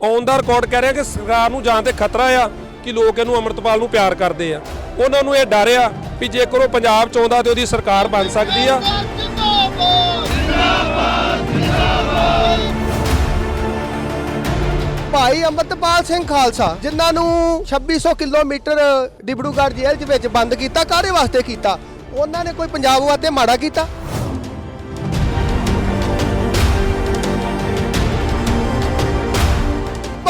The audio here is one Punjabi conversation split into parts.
ਔਨ ਦਾ ਰਿਕਾਰਡ ਕਹਿ ਰਿਹਾ ਕਿ ਸਰਕਾਰ ਨੂੰ ਜਾਂ ਤੇ ਖਤਰਾ ਆ ਕਿ ਲੋਕ ਇਹਨੂੰ ਅੰਮ੍ਰਿਤਪਾਲ ਨੂੰ ਪਿਆਰ ਕਰਦੇ ਆ। ਉਹਨਾਂ ਨੂੰ ਇਹ ਡਰ ਆ ਵੀ ਜੇਕਰ ਉਹ ਪੰਜਾਬ ਚ ਆਉਂਦਾ ਤੇ ਉਹਦੀ ਸਰਕਾਰ ਬਣ ਸਕਦੀ ਆ। ਭਾਈ ਅੰਮ੍ਰਿਤਪਾਲ ਸਿੰਘ ਖਾਲਸਾ, ਜਿਨ੍ਹਾਂ ਨੂੰ 2600 ਕਿਲੋਮੀਟਰ ਡਿਬੜੂਗੜ੍ਹ ਜੇਲ੍ਹ ਦੇ ਵਿੱਚ ਬੰਦ ਕੀਤਾ, ਕਾਹਦੇ ਵਾਸਤੇ ਕੀਤਾ? ਉਹਨਾਂ ਨੇ ਕੋਈ ਪੰਜਾਬ ਵਾਸਤੇ ਮਾੜਾ ਕੀਤਾ?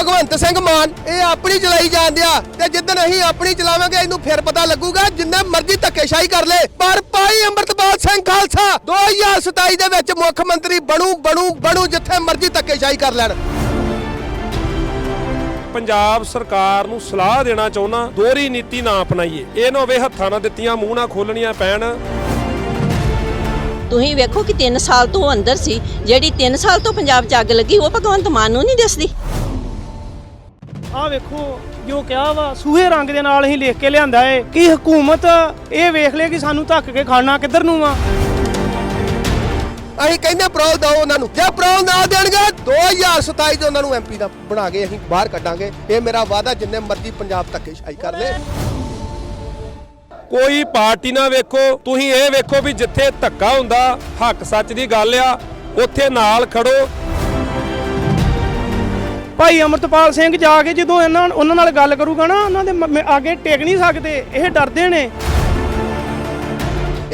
ਭਗਵੰਤ ਸਿੰਘ ਮਾਨ ਇਹ ਆਪਣੀ ਚਲਾਈ ਜਾਂਦੇ ਆ ਤੇ ਜਿੱਦਣ ਅਸੀਂ ਆਪਣੀ ਚਲਾਵਾਂਗੇ ਇਹਨੂੰ ਫਿਰ ਪਤਾ ਲੱਗੂਗਾ ਜਿੰਨਾ ਮਰਜ਼ੀ ਧੱਕੇਸ਼ਾਹੀ ਕਰ ਲੇ। ਪਰ ਭਾਈ ਅੰਮ੍ਰਿਤਪਾਲ ਸਿੰਘ ਖਾਲਸਾ 2027 ਦੇ ਵਿੱਚ ਮੁੱਖ ਮੰਤਰੀ ਬਣੂ ਬਣੂ ਬਣੂ ਜਿੱਥੇ ਮਰਜ਼ੀ ਧੱਕੇਸ਼ਾਹੀ ਕਰ ਲੈਣ। ਪੰਜਾਬ ਸਰਕਾਰ ਨੂੰ ਸਲਾਹ ਦੇਣਾ ਚਾਹੁੰਦਾ ਦੋਹਰੀ ਨੀਤੀ ਨਾ ਅਪਣਾਈਏ। ਇਹ ਨਾ ਹੋਵੇ ਹੱਥਾਂ ਨਾਲ ਦਿੱਤੀਆਂ ਮੂੰਹ ਨਾਲ ਖੋਲਣੀਆਂ ਪੈਣ। ਤੁਸੀਂ ਵੇਖੋ ਕਿ 3 ਸਾਲ ਤੋਂ ਅੰਦਰ ਸੀ ਜਿਹੜੀ 3 ਸਾਲ ਤੋਂ ਪੰਜਾਬ 'ਚ ਅੱਗ ਲੱਗੀ ਉਹ ਭਗਵੰਤ ਮਾਨ ਨੂੰ ਨਹੀਂ ਦਿਸਦੀ। ਆਹ ਵੇਖੋ ਜੋ ਕਿਹਾ ਵਾ ਸੂਹੇ ਰੰਗ ਦੇ ਨਾਲ ਹੀ ਲਿਖ ਕੇ ਲਿਆਂਦਾ ਏ। ਕਿ ਹਕੂਮਤ ਇਹ ਵੇਖ ਲੇ ਕਿ ਸਾਨੂੰ ਧੱਕ ਕੇ ਖਾਣਾ ਕਿੱਧਰ ਨੂੰ ਆ? ਅਸੀਂ ਕਹਿੰਦੇ ਪ੍ਰੋਲ ਦਿਓ ਉਹਨਾਂ ਨੂੰ। ਜੇ ਪ੍ਰੋਲ ਨਾ ਦੇਣਗੇ 2027 ਚ ਉਹਨਾਂ ਨੂੰ ਐਮਪੀ ਦਾ ਬਣਾ ਕੇ ਅਸੀਂ ਬਾਹਰ ਕੱਢਾਂਗੇ। ਇਹ ਮੇਰਾ ਵਾਅਦਾ ਜਿੰਨੇ ਮਰਜ਼ੀ ਪੰਜਾਬ ਧੱਕੇਸ਼ਾਹੀ ਕਰ ਲੈ। ਕੋਈ ਪਾਰਟੀ ਨਾ ਵੇਖੋ ਤੁਸੀਂ ਇਹ ਵੇਖੋ ਵੀ ਜਿੱਥੇ ਧੱਕਾ ਹੁੰਦਾ ਹੱਕ ਸੱਚ ਦੀ ਗੱਲ ਆ ਉੱਥੇ ਨਾਲ ਖੜੋ। ਭਾਈ ਅਮਰਤਪਾਲ ਸਿੰਘ ਜਾ ਕੇ ਜਦੋਂ ਇਹਨਾਂ ਉਹਨਾਂ ਨਾਲ ਗੱਲ ਕਰੂਗਾ ਨਾ, ਉਹਨਾਂ ਦੇ ਅੱਗੇ ਟਿਕ ਨਹੀਂ ਸਕਦੇ, ਇਹ ਡਰਦੇ ਨੇ।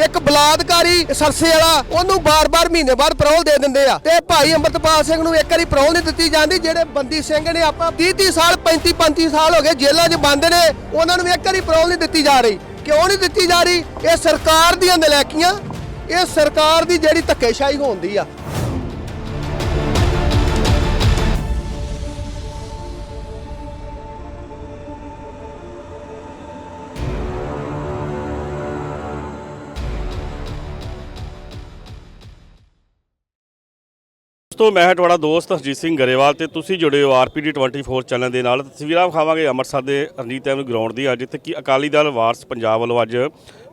ਇੱਕ ਬਲਾਤਕਾਰੀ ਸਰਸੇ ਵਾਲਾ, ਉਹਨੂੰ ਬਾਰ-ਬਾਰ ਮਹੀਨੇ ਬਾਅਦ ਪ੍ਰੋਲ ਦੇ ਦਿੰਦੇ ਆ। ਤੇ ਭਾਈ ਅੰਮ੍ਰਿਤਪਾਲ ਸਿੰਘ ਨੂੰ ਇੱਕ ਵਾਰੀ ਪ੍ਰੋਲ ਨਹੀਂ ਦਿੱਤੀ ਜਾਂਦੀ, ਜਿਹੜੇ ਬੰਦੀ ਸਿੰਘ ਨੇ ਆਪਾਂ 30-30 ਸਾਲ 35-35 ਸਾਲ ਹੋ ਗਏ ਜੇਲ੍ਹਾਂ 'ਚ ਬੰਦ ਨੇ, ਉਹਨਾਂ ਨੂੰ ਇੱਕ ਵਾਰੀ ਪ੍ਰੋਲ ਨਹੀਂ ਦਿੱਤੀ ਜਾ ਰਹੀ। ਕਿਉਂ ਨਹੀਂ ਦਿੱਤੀ ਜਾ ਰਹੀ? ਇਹ ਸਰਕਾਰ ਦੀਆਂ ਨਲੈਕੀਆਂ, ਇਹ ਸਰਕਾਰ ਦੀ ਜਿਹੜੀ ਧੱਕੇਸ਼ਾਹੀ ਹੋਣ ਦੀ ਆ। ਦੋਸਤੋ ਮੈਂ ਹਾਂ ਤੁਹਾਡਾ ਦੋਸਤ ਹਰਜੀਤ ਸਿੰਘ ਗਰੇਵਾਲ ਤੇ ਤੁਸੀਂ ਜੁੜੇ ਹੋ ਆਰਪੀਡੀ 24 ਚੈਨਲ ਦੇ ਨਾਲ। ਤਸਵੀਰਾਂ ਵਿਖਾਵਾਂਗੇ ਅੰਮ੍ਰਿਤਸਰ ਦੇ ਰਣਜੀਤ ਐਵਨਿਊ ਗਰਾਊਂਡ ਦੀ ਅੱਜ ਜਿੱਥੇ ਕਿ ਅਕਾਲੀ ਦਲ ਵਾਰਸ ਪੰਜਾਬ ਵੱਲੋਂ ਅੱਜ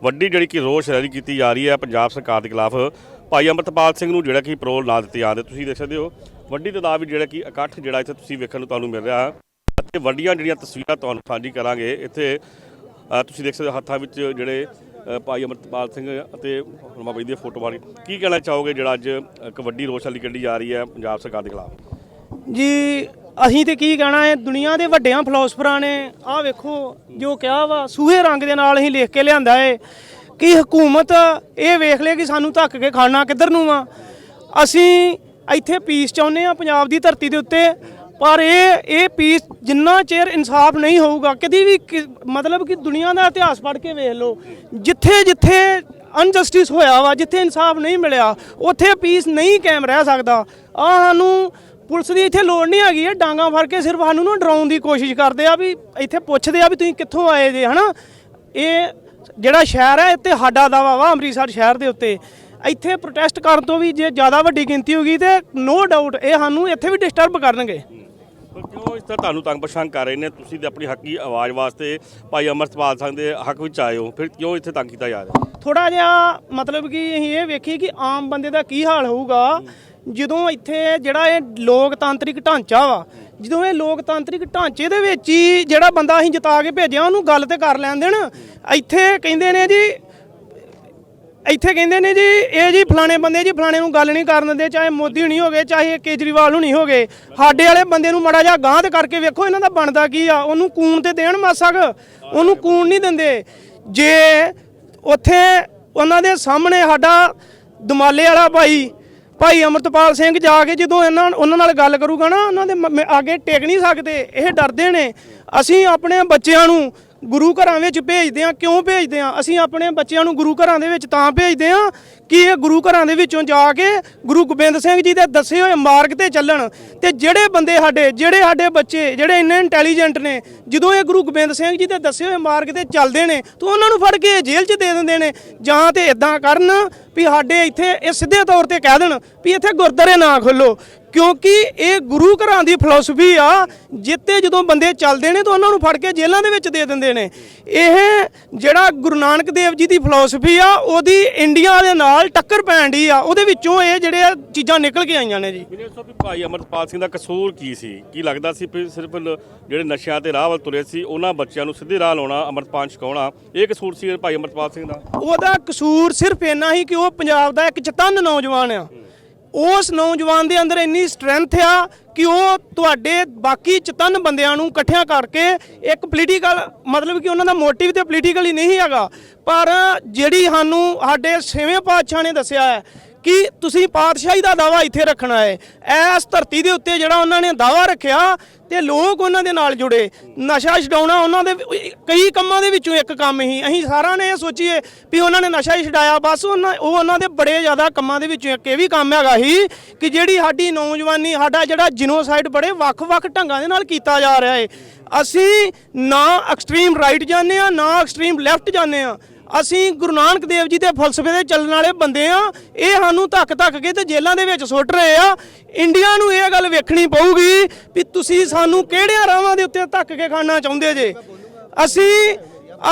ਵੱਡੀ ਜਿਹੜੀ ਕਿ ਰੋਸ ਰੈਲੀ ਕੀਤੀ ਜਾ ਰਹੀ ਹੈ ਪੰਜਾਬ ਸਰਕਾਰ ਦੇ ਖਿਲਾਫ। ਭਾਈ ਅੰਮ੍ਰਿਤਪਾਲ ਸਿੰਘ ਨੂੰ ਜਿਹੜਾ ਕਿ ਪਰੋਲ ਨਾ ਦਿੱਤੀ ਜਾਂਦੇ, ਤੁਸੀਂ ਦੇਖ ਸਕਦੇ ਹੋ। ਵੱਡੀ ਤਾਦਾਦ ਵਿੱਚ ਜਿਹੜਾ ਕਿ ਇਕੱਠ ਜਿਹੜਾ ਇੱਥੇ ਤੁਸੀਂ ਵੇਖਣ ਨੂੰ ਤੁਹਾਨੂੰ ਮਿਲ ਰਿਹਾ ਅਤੇ ਵੱਡੀਆਂ ਜਿਹੜੀਆਂ ਤਸਵੀਰਾਂ ਤੁਹਾਨੂੰ ਸਾਂਝੀ ਕਰਾਂਗੇ, ਇੱਥੇ ਤੁਸੀਂ ਦੇਖ ਸਕਦੇ ਹੋ ਹੱਥਾਂ ਵਿੱਚ ਜਿਹੜੇ ਭਾਈ ਅਮਰਤਪਾਲ ਸਿੰਘ ਅਤੇ ਹਰਮਾ ਬਾਈ ਦੀਆਂ ਫੋਟੋ ਨੇ ਕੀ ਕਹਿਣਾ ਚਾਹੋਗੇ ਜਿਹੜਾ ਅੱਜ ਇੱਕ ਵੱਡੀ ਰੋਸ਼ ਕੱਢੀ ਜਾ ਰਹੀ ਹੈ ਪੰਜਾਬ ਸਰਕਾਰ ਦੇ ਖਿਲਾਫ? ਜੀ, ਅਸੀਂ ਤੇ ਕੀ ਕਹਿਣਾ ਹੈ, ਦੁਨੀਆ ਦੇ ਵੱਡਿਆਂ ਫਿਲਾਸਫਰਾਂ ਨੇ ਆਹ ਵੇਖੋ, ਜੋ ਕਿਹਾ ਵਾ, ਸੂਹੇ ਰੰਗ ਦੇ ਨਾਲ ਅਸੀਂ ਲਿਖ ਕੇ ਲਿਆਂਦਾ ਏ। ਕਿ ਹਕੂਮਤ ਇਹ ਵੇਖ ਲੇ ਕਿ ਸਾਨੂੰ ਧੱਕ ਕੇ ਖਾਣਾ ਕਿੱਧਰ ਨੂੰ ਆ? ਅਸੀਂ ਇੱਥੇ ਪੀਸ ਚਾਹੁੰਦੇ ਆ ਪੰਜਾਬ ਦੀ ਧਰਤੀ ਦੇ ਉੱਤੇ ਪਰ ਇਹ ਇਹ ਪੀਸ ਜਿੰਨਾ ਚਿਰ ਇਨਸਾਫ ਨਹੀਂ ਹੋਊਗਾ, ਕਦੀ ਵੀ ਕਿ- ਮਤਲਬ ਕਿ ਦੁਨੀਆ ਦਾ ਇਤਿਹਾਸ ਪੜ੍ਹ ਕੇ ਵੇਖ ਲਓ, ਜਿੱਥੇ ਜਿੱਥੇ ਅਨਜਸਟਿਸ ਹੋਇਆ ਵਾ, ਜਿੱਥੇ ਇਨਸਾਫ ਨਹੀਂ ਮਿਲਿਆ, ਉੱਥੇ ਪੀਸ ਨਹੀਂ ਕਾਇਮ ਰਹਿ ਸਕਦਾ। ਆ ਸਾਨੂੰ ਪੁਲਿਸ ਦੀ ਇੱਥੇ ਲੋੜ ਨਹੀਂ ਹੈਗੀ, ਇਹ ਡਾਂਗਾ ਫੜ ਕੇ ਸਿਰਫ ਸਾਨੂੰ ਨਾ ਡਰਾਉਣ ਦੀ ਕੋਸ਼ਿਸ਼ ਕਰਦੇ ਆ ਵੀ ਇੱਥੇ ਪੁੱਛਦੇ ਆ ਵੀ ਤੁਸੀਂ ਕਿੱਥੋਂ ਆਏ ਜੇ, ਹਨਾ? ਇਹ ਜਿਹੜਾ ਸ਼ਹਿਰ ਹੈ, ਇੱਥੇ ਸਾਡਾ ਦਾਵਾ ਵਾ ਅੰਮ੍ਰਿਤਸਰ ਸ਼ਹਿਰ ਦੇ ਉੱਤੇ। ਇੱਥੇ ਪ੍ਰੋਟੈਸਟ ਕਰਨ ਤੋਂ ਵੀ ਜੇ ਜ਼ਿਆਦਾ ਵੱਡੀ ਗਿਣਤੀ ਹੋਗੀ ਤੇ ਨੋ ਡਾਊਟ ਇਹ ਸਾਨੂੰ ਇੱਥੇ ਵੀ ਡਿਸਟਰਬ ਕਰਨਗੇ। ਕਿਉਂ ਇਸ ਤਰ੍ਹਾਂ ਤੁਹਾਨੂੰ ਤੰਗ ਪਰੇਸ਼ਾਨ ਕਰ ਰਹੇ ਨੇ, ਤੁਸੀਂ ਤੇ ਆਪਣੀ ਹੱਕੀ ਆਵਾਜ਼ ਵਾਸਤੇ ਭਾਈ ਅਮਰਤਪਾਲ ਸਿੰਘ ਦੇ ਹੱਕ ਵਿੱਚ ਆਏ ਹੋ। ਫਿਰ ਕਿਉਂ ਇੱਥੇ ਤੰਗ ਕੀਤਾ ਜਾ ਰਿਹਾ? ਥੋੜਾ ਜਿਹਾ ਮਤਲਬ ਕਿ ਅਸੀਂ ਇਹ ਵੇਖੀ ਕਿ ਆਮ ਬੰਦੇ ਦਾ ਕੀ ਹਾਲ ਹੋਊਗਾ। ਜਦੋਂ ਇੱਥੇ ਜਿਹੜਾ ਇਹ ਲੋਕਤਾਂਤਰਿਕ ਢਾਂਚਾ ਵਾ, ਜਦੋਂ ਇਹ ਲੋਕਤਾਂਤਰਿਕ ਢਾਂਚੇ ਦੇ ਵਿੱਚ ਹੀ ਜਿਹੜਾ ਬੰਦਾ ਅਸੀਂ ਜਿਤਾ ਕੇ ਭੇਜਿਆ, ਉਹਨੂੰ ਗੱਲ ਤੇ ਕਰ ਲੈਣ ਦੇਣ। ਇੱਥੇ ਕਹਿੰਦੇ ਨੇ ਜੀ ਇੱਥੇ ਕਹਿੰਦੇ ਨੇ ਜੀ, ਇਹ ਜੀ ਫਲਾਣੇ ਬੰਦੇ ਜੀ, ਫਲਾਣੇ ਨੂੰ ਗੱਲ ਨਹੀਂ ਕਰਨ ਦਿੰਦੇ, ਚਾਹੇ ਮੋਦੀ ਨਹੀਂ ਹੋਗੇ ਚਾਹੇ ਕੇਜਰੀਵਾਲ ਨੂੰ ਨਹੀਂ ਹੋਗੇ ਸਾਡੇ ਵਾਲੇ ਬੰਦੇ ਨੂੰ ਮੜਾ ਜਾ ਗਾਂਹ ਤੇ ਕਰਕੇ ਵੇਖੋ, ਇਹਨਾਂ ਦਾ ਬਣਦਾ ਕੀ ਆ? ਉਹਨੂੰ ਕੂਣ ਤੇ ਦੇਣ ਮਾਸਾ ਕੁ? ਉਹਨੂੰ ਕੂਣ ਨਹੀਂ ਦਿੰਦੇ। ਜੇ ਉੱਥੇ ਉਹਨਾਂ ਦੇ ਸਾਹਮਣੇ ਸਾਡਾ ਦਮਾਲੇ ਵਾਲਾ ਭਾਈ ਭਾਈ ਅਮਰਤਪਾਲ ਸਿੰਘ ਜਾ ਕੇ ਜਦੋਂ ਇਹਨਾਂ, ਉਹਨਾਂ ਨਾਲ ਗੱਲ ਕਰੂਗਾ ਨਾ, ਉਹਨਾਂ ਦੇ ਮ- ਮ- ਅੱਗੇ ਟਿਕ ਨਹੀਂ ਸਕਦੇ, ਇਹ ਡਰਦੇ ਨੇ। ਅਸੀਂ ਆਪਣੇ ਬੱਚਿਆਂ ਨੂੰ ਗੁਰੂ ਘਰਾਂ ਵਿੱਚ ਭੇਜਦੇ ਆ ਕਿਉਂ ਭੇਜਦੇ ਆ ਅਸੀਂ ਆਪਣੇ ਬੱਚਿਆਂ ਨੂੰ ਗੁਰੂ ਘਰਾਂ ਦੇ ਵਿੱਚ ਤਾਂ ਭੇਜਦੇ ਆ ਕਿ ਇਹ ਗੁਰੂ ਘਰਾਂ ਦੇ ਵਿੱਚੋਂ ਜਾ ਕੇ ਗੁਰੂ ਗੋਬਿੰਦ ਸਿੰਘ ਜੀ ਦੇ ਦੱਸੇ ਹੋਏ ਮਾਰਗ ਤੇ ਚੱਲਣ। ਤੇ ਜਿਹੜੇ ਬੰਦੇ ਸਾਡੇ, ਜਿਹੜੇ ਸਾਡੇ ਬੱਚੇ, ਜਿਹੜੇ ਇੰਨੇ ਇੰਟੈਲੀਜੈਂਟ ਨੇ, ਜਦੋਂ ਇਹ ਗੁਰੂ ਗੋਬਿੰਦ ਸਿੰਘ ਜੀ ਦੇ ਦੱਸੇ ਹੋਏ ਮਾਰਗ ਤੇ ਚੱਲਦੇ ਨੇ, ਤਾਂ ਉਹਨਾਂ ਨੂੰ ਫੜ ਕੇ ਜੇਲ੍ਹ 'ਚ ਦੇ ਦਿੰਦੇ ਨੇ। ਜਾਂ ਤੇ ਇਦਾਂ ਕਰਨ ਵੀ ਸਾਡੇ ਇੱਥੇ ਇਹ ਸਿੱਧੇ ਤੌਰ ਤੇ ਕਹਿ ਦੇਣ ਵੀ ਇੱਥੇ ਗੁਰਦਾਰੇ ਨਾ ਖੋਲੋ ਕਿਉਂਕਿ ਇਹ ਗੁਰੂ ਘਰਾਂ ਦੀ ਫਿਲਾਸਫੀ ਆ ਜਿੱਤੇ ਜਦੋਂ ਬੰਦੇ ਚੱਲਦੇ ਨੇ ਤਾਂ ਉਹਨਾਂ ਨੂੰ ਫੜ ਕੇ ਜੇਲ੍ਹਾਂ ਦੇ ਵਿੱਚ ਦੇ ਦਿੰਦੇ ਨੇ। ਇਹ ਜਿਹੜਾ ਗੁਰੂ ਨਾਨਕ ਦੇਵ ਜੀ ਦੀ ਫਿਲਾਸਫੀ ਆ ਉਹਦੀ ਇੰਡੀਆ ਦੇ ਨਾਲ ਟੱਕਰ ਪੈਣ ਦੀ ਆ। ਉਹਦੇ ਵਿੱਚੋਂ ਇਹ ਜਿਹੜੇ ਆ ਚੀਜ਼ਾਂ ਨਿਕਲ ਕੇ ਆਈਆਂ ਨੇ ਜੀ। ਮੈਨੂੰ ਦੱਸੋ ਵੀ ਭਾਈ ਅਮਰਪਾਲ ਸਿੰਘ ਦਾ ਕਸੂਰ ਕੀ ਸੀ? ਕੀ ਲੱਗਦਾ ਸੀ ਵੀ ਸਿਰਫ ਜਿਹੜੇ ਨਸ਼ਿਆਂ ਤੇ ਰਾਹ ਵੱਲ ਤੁਰੇ ਸੀ ਉਹਨਾਂ ਬੱਚਿਆਂ ਨੂੰ ਸਿੱਧੇ ਰਾਹ ਲਾਉਣਾ ਅਮਰਪਾਲ ਛਕਾਉਣਾ ਇਹ ਕਸੂਰ ਸੀ ਭਾਈ ਅਮਰਪਾਲ ਸਿੰਘ ਦਾ? ਉਹਦਾ ਕਸੂਰ ਸਿਰਫ ਇੰਨਾ ਹੀ ਕਿ ਉਹ ਪੰਜਾਬ ਦਾ ਇੱਕ ਚਤੰਨ ਨੌਜਵਾਨ ਆ। ਉਸ ਨੌਜਵਾਨ ਦੇ ਅੰਦਰ ਇੰਨੀ ਸਟਰੈਂਥ ਆ ਕਿ ਉਹ ਤੁਹਾਡੇ ਬਾਕੀ ਚਤਨ ਬੰਦਿਆਂ ਨੂੰ ਇਕੱਠਿਆਂ ਕਰਕੇ ਇੱਕ ਪੋਲੀਟੀਕਲ ਮਤਲਬ ਕਿ ਉਹਨਾਂ ਦਾ ਮੋਟਿਵ ਤੇ ਪੋਲੀਟੀਕਲ ਹੀ ਨਹੀਂ ਹੈਗਾ। ਪਰ ਜਿਹੜੀ ਸਾਨੂੰ ਸਾਡੇ ਛੇਵੇਂ ਪਾਤਸ਼ਾਹ ਨੇ ਦੱਸਿਆ ਹੈ ਕਿ ਤੁਸੀਂ ਪਾਤਸ਼ਾਹੀ ਦਾ ਦਾਵਾ ਇੱਥੇ ਰੱਖਣਾ ਹੈ। ਇਸ ਧਰਤੀ ਦੇ ਉੱਤੇ ਜਿਹੜਾ ਉਹਨਾਂ ਨੇ ਦਾਵਾ ਰੱਖਿਆ ਤੇ ਲੋਕ ਉਹਨਾਂ ਦੇ ਨਾਲ ਜੁੜੇ। ਨਸ਼ਾ ਛਡਾਉਣਾ ਉਹਨਾਂ ਦੇ ਕਈ ਕੰਮਾਂ ਦੇ ਵਿੱਚੋਂ ਇੱਕ ਕੰਮ ਹੀ। ਅਸੀਂ ਸਾਰਿਆਂ ਨੇ ਇਹ ਸੋਚੀਏ ਵੀ ਉਹਨਾਂ ਨੇ ਨਸ਼ਾ ਹੀ ਛਡਾਇਆ। ਬਸ ਉਹਨਾਂ, ਉਹ ਉਹਨਾਂ ਦੇ ਬੜੇ ਜ਼ਿਆਦਾ ਕੰਮਾਂ ਦੇ ਵਿੱਚੋਂ ਇੱਕ ਇਹ ਵੀ ਕੰਮ ਹੈਗਾ ਸੀ ਕਿ ਜਿਹੜੀ ਸਾਡੀ ਨੌਜਵਾਨੀ, ਸਾਡਾ ਜਿਹੜਾ ਜਿਨੋਸਾਈਡ ਬੜੇ ਵੱਖ-ਵੱਖ ਢੰਗਾਂ ਦੇ ਨਾਲ ਕੀਤਾ ਜਾ ਰਿਹਾ ਹੈ। ਅਸੀਂ ਨਾ ਐਕਸਟ੍ਰੀਮ ਰਾਈਟ ਜਾਂਦੇ ਆ ਨਾ ਐਕਸਟ੍ਰੀਮ ਲੈਫਟ ਜਾਂਦੇ ਆ ਅਸੀਂ ਗੁਰੂ ਨਾਨਕ ਦੇਵ ਜੀ ਦੇ ਫਲਸਫੇ ਦੇ ਚੱਲਣ ਵਾਲੇ ਬੰਦੇ ਆ। ਇਹ ਸਾਨੂੰ ਧੱਕ ਧੱਕ ਕੇ ਤੇ ਜੇਲ੍ਹਾਂ ਦੇ ਵਿੱਚ ਸੁੱਟ ਰਹੇ ਆ। ਇੰਡੀਆ ਨੂੰ ਇਹ ਗੱਲ ਵੇਖਣੀ ਪਊਗੀ ਵੀ ਤੁਸੀਂ ਸਾਨੂੰ ਕਿਹੜਿਆਂ ਰਾਵਾਂ ਦੇ ਉੱਤੇ ਧੱਕ ਕੇ ਖਾਣਾ ਚਾਹੁੰਦੇ ਜੇ। ਅਸੀਂ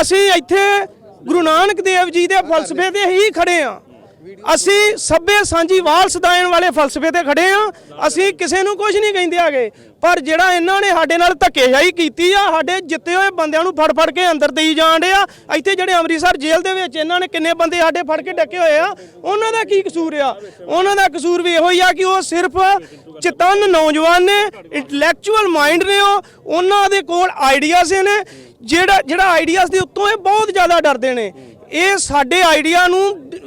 ਅਸੀਂ ਇੱਥੇ ਗੁਰੂ ਨਾਨਕ ਦੇਵ ਜੀ ਦੇ ਫਲਸਫੇ ਤੇ ਹੀ ਖੜੇ ਆ। ਅਸੀਂ ਸੱਭੇ ਸਾਂਝੀ ਸਦਾਇਣ ਵਾਲੇ ਫਲਸਫੇ ਤੇ ਖੜੇ ਆ ਅਸੀਂ ਕਿਸੇ ਨੂੰ ਕੁਝ ਨਹੀਂ ਕਹਿੰਦੇ ਆਗੇ ਪਰ ਜਿਹੜਾ ਇਹਨਾਂ ਨੇ ਸਾਡੇ ਨਾਲ ਧੱਕੇਸ਼ਾਹੀ ਕੀਤੀ ਆ, ਸਾਡੇ ਜਿੱਤੇ ਹੋਏ ਬੰਦਿਆਂ ਨੂੰ ਫੜ ਫੜ ਕੇ ਅੰਦਰ ਦੇਈ ਜਾਣ ਆ। ਇੱਥੇ ਜਿਹੜੇ ਅੰਮ੍ਰਿਤਸਰ ਜੇਲ੍ਹ ਦੇ ਵਿੱਚ ਇਹਨਾਂ ਨੇ ਕਿੰਨੇ ਬੰਦੇ ਸਾਡੇ ਫੜ ਕੇ ਡੱਕੇ ਹੋਏ ਆ, ਉਹਨਾਂ ਦਾ ਕੀ ਕਸੂਰ ਆ? ਉਹਨਾਂ ਦਾ ਕਸੂਰ ਵੀ ਇਹੋ ਹੀ ਆ ਕਿ ਉਹ ਸਿਰਫ ਚਤਨ ਨੌਜਵਾਨ ਨੇ ਇੰਟੈਲੈਕਚੁਅਲ ਮਾਈਂਡ ਨੇ ਉਹ, ਉਹਨਾਂ ਦੇ ਕੋਲ ਆਈਡੀਆਜ਼ ਨੇ। ਜਿਹੜਾ ਜਿਹੜਾ ਆਈਡੀਆਜ਼ ਦੇ ਉੱਤੋਂ ਇਹ ਬਹੁਤ ਜ਼ਿਆਦਾ ਡਰਦੇ ਨੇ। ਇਹ ਸਾਡੇ ਆਈਡੀਆ ਨੂੰ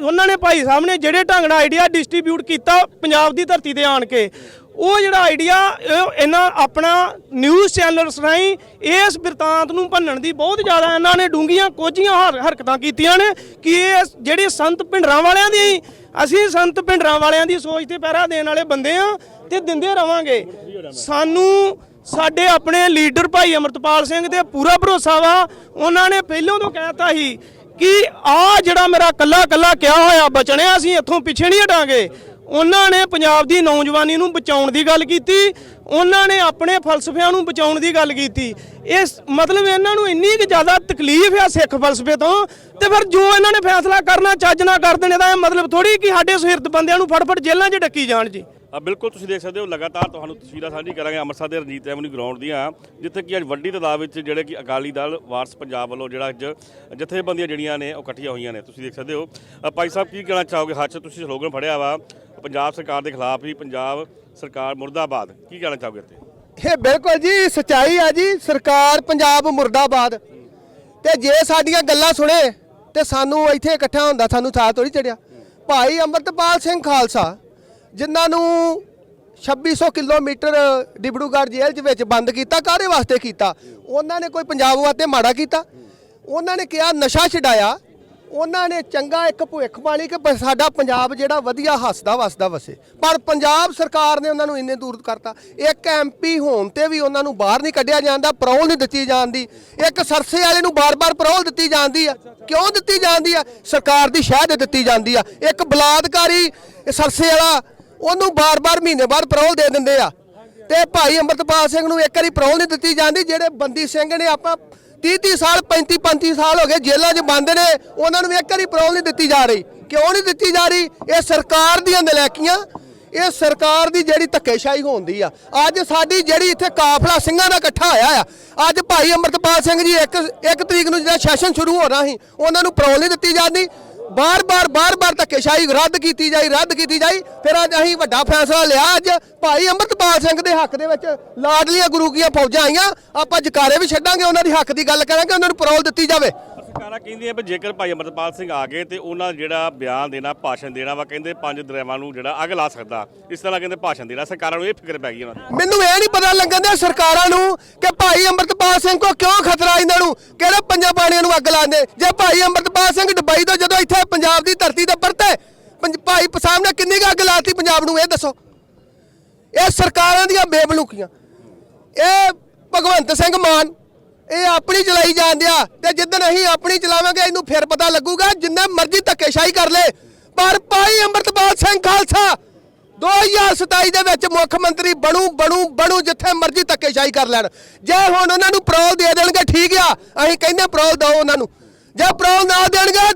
ਉਹਨਾਂ ਨੇ ਭਾਈ ਸਾਹਿਬ ਨੇ ਜਿਹੜੇ ਢੰਗ ਨਾਲ ਆਈਡੀਆ ਡਿਸਟ੍ਰੀਬਿਊਟ ਕੀਤਾ ਪੰਜਾਬ ਦੀ ਧਰਤੀ ਤੇ ਆਣ ਕੇ। ਉਹ ਜਿਹੜਾ ਆਈਡੀਆ ਇਹਨਾਂ ਆਪਣਾ ਨਿਊਜ਼ ਚੈਨਲਸ ਰਾਹੀਂ ਇਸ ਬਿਰਤਾਂਤ ਨੂੰ ਭੰਨਣ ਦੀ ਬਹੁਤ ਜ਼ਿਆਦਾ ਇਹਨਾਂ ਨੇ ਡੂੰਗੀਆਂ ਕੋਝੀਆਂ ਹਰ- ਹਰਕਤਾਂ ਕੀਤੀਆਂ ਨੇ ਕਿ ਇਹ ਜਿਹੜੇ ਸੰਤ ਭਿੰਡਰਾਂ ਵਾਲਿਆਂ ਦੀ ਅਸੀਂ ਸੰਤ ਭਿੰਡਰਾਂ ਵਾਲਿਆਂ ਦੀ ਸੋਚ ਤੇ ਪਹਿਰਾ ਦੇਣ ਵਾਲੇ ਬੰਦੇ ਆ ਤੇ ਦਿੰਦੇ ਰਵਾਂਗੇ। ਸਾਨੂੰ ਸਾਡੇ ਆਪਣੇ ਲੀਡਰ ਭਾਈ ਅਮਰਤਪਾਲ ਸਿੰਘ ਤੇ ਪੂਰਾ ਭਰੋਸਾ ਵਾ। ਉਹਨਾਂ ਨੇ ਪਹਿਲਾਂ ਤੋਂ ਕਹਿਤਾ ਸੀ ਕਿ ਆ ਜਿਹੜਾ ਮੇਰਾ ਕੱਲਾ ਕੱਲਾ ਕਿਹਾ ਹੋਇਆ, ਬਚਣਿਆ ਅਸੀਂ ਇੱਥੋਂ ਪਿੱਛੇ ਨਹੀਂ ਹਟਾਂਗੇ। ਉਹਨਾਂ ਨੇ ਪੰਜਾਬ ਦੀ ਨੌਜਵਾਨੀ ਨੂੰ ਬਚਾਉਣ ਦੀ ਗੱਲ ਕੀਤੀ, ਉਹਨਾਂ ਨੇ ਆਪਣੇ ਫਲਸਫਿਆਂ ਨੂੰ ਬਚਾਉਣ ਦੀ ਗੱਲ ਕੀਤੀ। ਇਸ ਮਤਲਬ ਇਹਨਾਂ ਨੂੰ ਇੰਨੀ ਕਿ ਜ਼ਿਆਦਾ ਤਕਲੀਫ ਆ ਸਿੱਖ ਫਲਸਫੇ ਤੋਂ, ਤੇ ਫਿਰ ਜੋ ਇਹਨਾਂ ਨੇ ਫੈਸਲਾ ਕਰਨਾ, ਚੱਜ ਨਾ ਕਰ ਦੇਣੇ ਦਾ ਇਹ ਮਤਲਬ ਥੋੜੀ ਕਿ ਸਾਡੇ ਸੁਹਿਰਦ ਬੰਦਿਆਂ ਨੂੰ ਫੜ ਫੜ ਜੇਲ੍ਹਾਂ 'ਚ ਡੱਕੀ ਜਾਣ ਜੀ। ਬਿਲਕੁਲ ਤੁਸੀਂ ਦੇਖ ਸਕਦੇ ਹੋ, ਲਗਾਤਾਰ ਤੁਹਾਨੂੰ ਤਸਵੀਰਾਂ ਸਾਂਝੀ ਕਰਾਂਗੇ ਅੰਮ੍ਰਿਤਸਰ ਦੇ ਰਣਜੀਤ ਐਵਨਿਊ ਗਰਾਊਂਡ ਦੀਆਂ, ਜਿੱਥੇ ਕਿ ਅੱਜ ਵੱਡੀ ਤਾਦਾਦ ਵਿੱਚ ਜਿਹੜੇ ਕਿ ਅਕਾਲੀ ਦਲ, ਵਾਰਸ ਪੰਜਾਬ ਵੱਲੋਂ ਜਿਹੜਾ ਅੱਜ ਜਥੇਬੰਦੀਆਂ ਜਿਹੜੀਆਂ ਨੇ, ਉਹ ਇਕੱਠੀਆਂ ਹੋਈਆਂ ਨੇ। ਤੁਸੀਂ ਦੇਖ ਸਕਦੇ ਹੋ ਭਾਈ ਸਾਹਿਬ ਕੀ ਕਹਿਣਾ ਚਾਹੋਗੇ? ਹੱਥ ਤੁਸੀਂ ਸਲੋਗਨ ਫੜਿਆ ਵਾ, ਪੰਜਾਬ ਸਰਕਾਰ ਦੇ ਖਿਲਾਫ ਹੀ ਪੰਜਾਬ ਸਰਕਾਰ ਮੁਰਦਾਬਾਦ, ਕੀ ਕਹਿਣਾ ਚਾਹੋਗੇ ਇੱਥੇ? ਇਹ ਬਿਲਕੁਲ ਜੀ, ਸਚਾਈ ਆ ਜੀ, ਸਰਕਾਰ ਪੰਜਾਬ ਮੁਰਦਾਬਾਦ। ਤੇ ਜੇ ਸਾਡੀਆਂ ਗੱਲਾਂ ਸੁਣੇ, ਤੇ ਸਾਨੂੰ ਇੱਥੇ ਇਕੱਠਾ ਹੁੰਦਾ, ਸਾਨੂੰ ਥਾਂ ਥੋੜੀ ਚੜਿਆ ਭਾਈ ਅੰਮ੍ਰਿਤਪਾਲ ਸਿੰਘ ਖਾਲਸਾ ਜਿਨ੍ਹਾਂ ਨੂੰ 2600 ਕਿਲੋਮੀਟਰ ਡਿਬੜੂਗੜ੍ਹ ਜੇਲ੍ਹ ਦੇ ਵਿੱਚ ਬੰਦ ਕੀਤਾ, ਕਾਹਦੇ ਵਾਸਤੇ ਕੀਤਾ? ਉਹਨਾਂ ਨੇ ਕੋਈ ਪੰਜਾਬ ਵਾਸਤੇ ਮਾੜਾ ਕੀਤਾ? ਉਹਨਾਂ ਨੇ ਕਿਹਾ ਨਸ਼ਾ ਛਡਾਇਆ। ਉਹਨਾਂ ਨੇ ਚੰਗਾ ਇੱਕ ਭੁੱਖ ਬਾਣੀ ਕਿ ਸਾਡਾ ਪੰਜਾਬ ਜਿਹੜਾ ਵਧੀਆ ਹੱਸਦਾ ਵਸਦਾ ਵਸੇ। ਪਰ ਪੰਜਾਬ ਸਰਕਾਰ ਨੇ ਉਹਨਾਂ ਨੂੰ ਇੰਨੇ ਦੂਰ ਕਰਤਾ। ਇੱਕ ਐਮਪੀ ਹੋਣ ਤੇ ਵੀ ਉਹਨਾਂ ਨੂੰ ਬਾਹਰ ਨਹੀਂ ਕੱਢਿਆ ਜਾਂਦਾ ਪਰੋਲ ਨਹੀਂ ਦਿੱਤੀ ਜਾਂਦੀ ਇੱਕ ਸਰਸੇ ਵਾਲੇ ਨੂੰ ਬਾਰ-ਬਾਰ ਪਰੋਲ ਦਿੱਤੀ ਜਾਂਦੀ ਆ। ਕਿਉਂ ਦਿੱਤੀ ਜਾਂਦੀ ਆ? ਸਰਕਾਰ ਦੀ ਸ਼ਹਿਦ ਦਿੱਤੀ ਜਾਂਦੀ ਆ। ਇੱਕ ਬਲਾਤਕਾਰੀ ਸਰਸੇ ਵਾਲਾ ਉਹਨੂੰ ਬਾਰ-ਬਾਰ ਮਹੀਨੇ ਬਾਅਦ ਪਰੋਲ ਦੇ ਦਿੰਦੇ ਆ। ਤੇ ਭਾਈ ਅੰਮ੍ਰਿਤਪਾਲ ਸਿੰਘ ਨੂੰ ਇੱਕ ਵਾਰੀ ਪਰੋਲ ਨਹੀਂ ਦਿੱਤੀ ਜਾਂਦੀ, ਜਿਹੜੇ ਬੰਦੀ ਸਿੰਘ ਨੇ ਆਪਾਂ 30 30 ਸਾਲ 35 35 ਸਾਲ ਹੋ ਗਏ ਜੇਲ੍ਹਾਂ 'ਚ ਬੰਦ ਨੇ, ਉਹਨਾਂ ਨੂੰ ਇੱਕ ਵਾਰੀ ਪਰੋਲ ਨਹੀਂ ਦਿੱਤੀ ਜਾ ਰਹੀ। ਕਿਉਂ ਨਹੀਂ ਦਿੱਤੀ ਜਾ ਰਹੀ? ਇਹ ਸਰਕਾਰ ਦੀਆਂ ਨਲੈਕੀਆਂ, ਇਹ ਸਰਕਾਰ ਦੀ ਜਿਹੜੀ ਧੱਕੇਸ਼ਾਹੀ ਹੁੰਦੀ ਆ। ਅੱਜ ਸਾਡੀ ਜਿਹੜੀ ਇੱਥੇ ਕਾਫਲਾ ਸਿੰਘਾਂ ਦਾ ਇਕੱਠਾ ਹੋਇਆ ਆ, ਅੱਜ ਭਾਈ ਅੰਮ੍ਰਿਤਪਾਲ ਸਿੰਘ ਜੀ ਇੱਕ ਇੱਕ ਤਰੀਕ ਨੂੰ ਜਿਹੜਾ ਸੈਸ਼ਨ ਸ਼ੁਰੂ ਹੋਣਾ ਸੀ, ਉਹਨਾਂ ਨੂੰ ਪਰੋਲ ਨਹੀਂ ਦਿੱਤੀ ਜਾਂਦੀ। ਬਾਰ-ਬਾਰ ਬਾਰ-ਬਾਰ ਧੱਕੇਸ਼ਾਹੀ ਰੱਦ ਕੀਤੀ ਜਾਈ, ਰੱਦ ਕੀਤੀ ਜਾਈ। ਫਿਰ ਅੱਜ ਅਸੀਂ ਵੱਡਾ ਫੈਸਲਾ ਲਿਆ, ਅੱਜ ਭਾਈ ਅੰਮ੍ਰਿਤਪਾਲ ਸਿੰਘ ਦੇ ਹੱਕ ਦੇ ਵਿੱਚ ਲਾਡਲੀਆਂ ਗੁਰੂ ਕੀਆਂ ਫੌਜਾਂ ਆਈਆਂ। ਆਪਾਂ ਜਕਾਰੇ ਵੀ ਛੱਡਾਂਗੇ ਉਹਨਾਂ ਦੀ ਹੱਕ ਦੀ ਗੱਲ ਕਰਾਂਗੇ, ਉਹਨਾਂ ਨੂੰ ਪਰੋਲ ਦਿੱਤੀ ਜਾਵੇ। ਸਰਕਾਰਾਂ ਕਹਿੰਦੀਆਂ ਵੀ ਜੇਕਰ ਭਾਈ ਅਮਰਪਾਲ ਸਿੰਘ ਆ ਗਏ ਤੇ ਉਹਨਾਂ ਜਿਹੜਾ ਬਿਆਨ ਦੇਣਾ, ਭਾਸ਼ਣ ਦੇਣਾ ਵਾ, ਕਹਿੰਦੇ ਪੰਜ ਦਰਿਆਵਾਂ ਨੂੰ ਜਿਹੜਾ ਅੱਗ ਲਾ ਸਕਦਾ। ਇਸ ਤਰ੍ਹਾਂ ਕਹਿੰਦੇ ਭਾਸ਼ਣ ਦੇਣਾ। ਸਰਕਾਰਾਂ ਨੂੰ ਇਹ ਫਿਕਰ ਪੈ ਗਈ ਉਹਨਾਂ ਦੀ। ਮੈਨੂੰ ਇਹ ਨਹੀਂ ਪਤਾ ਲੱਗਣ ਦਿਆ ਸਰਕਾਰਾਂ ਨੂੰ ਕਿ ਭਾਈ ਅੰਮ੍ਰਿਤਪਾਲ ਸਿੰਘ ਕੋ ਕਿਉਂ ਖਤਰਾ ਇਹਨਾਂ ਨੂੰ? ਕਿਹੜੇ ਪੰਜਾਂ ਪਾਣੀਆਂ ਨੂੰ ਅੱਗ ਲਾਉਂਦੇ? ਜੇ ਭਾਈ ਅੰਮ੍ਰਿਤਪਾਲ ਸਿੰਘ ਦੁਬਈ ਤੋਂ ਜਦੋਂ ਇੱਥੇ ਪੰਜਾਬ ਦੀ ਧਰਤੀ ਤੇ ਪਰਤੇ, ਪੰਜ- ਭਾਈ ਸਾਹਿਬ ਨੇ ਕਿੰਨੀ ਕੁ ਅੱਗ ਲਾਤੀ ਪੰਜਾਬ ਨੂੰ? ਇਹ ਦੱਸੋ। ਇਹ ਸਰਕਾਰਾਂ ਦੀਆਂ ਬੇਬਲੂਕੀਆਂ ਇਹ ਭਗਵੰਤ ਸਿੰਘ ਮਾਨ ਇਹ ਆਪਣੀ ਚਲਾਈ ਜਾਂਦੇ ਆ ਤੇ ਜਿੱਦਣ ਅਸੀਂ ਆਪਣੀ ਚਲਾਵਾਂਗੇ, ਇਹਨੂੰ ਫਿਰ ਪਤਾ ਲੱਗੂਗਾ, ਜਿੰਨਾ ਮਰਜ਼ੀ ਧੱਕੇਸ਼ਾਹੀ ਕਰ ਲੇ। ਪਰ ਭਾਈ ਅੰਮ੍ਰਿਤਪਾਲ ਸਿੰਘ ਖਾਲਸਾ 2027 ਦੇ ਵਿੱਚ ਮੁੱਖ ਮੰਤਰੀ ਬਣੂ ਬਣੂ ਬਣੂ, ਜਿੱਥੇ ਮਰਜ਼ੀ ਧੱਕੇਸ਼ਾਹੀ ਕਰ ਲੈਣ। ਜੇ ਹੁਣ ਉਹਨਾਂ ਨੂੰ ਪ੍ਰੋਲ ਦੇ ਦੇਣਗੇ, ਠੀਕ ਆ, ਅਸੀਂ ਕਹਿੰਦੇ ਪ੍ਰੋਲ ਦਿਓ ਉਹਨਾਂ ਨੂੰ। ਜੇ ਪ੍ਰੋਲ ਨਾ ਦੇਣਗੇ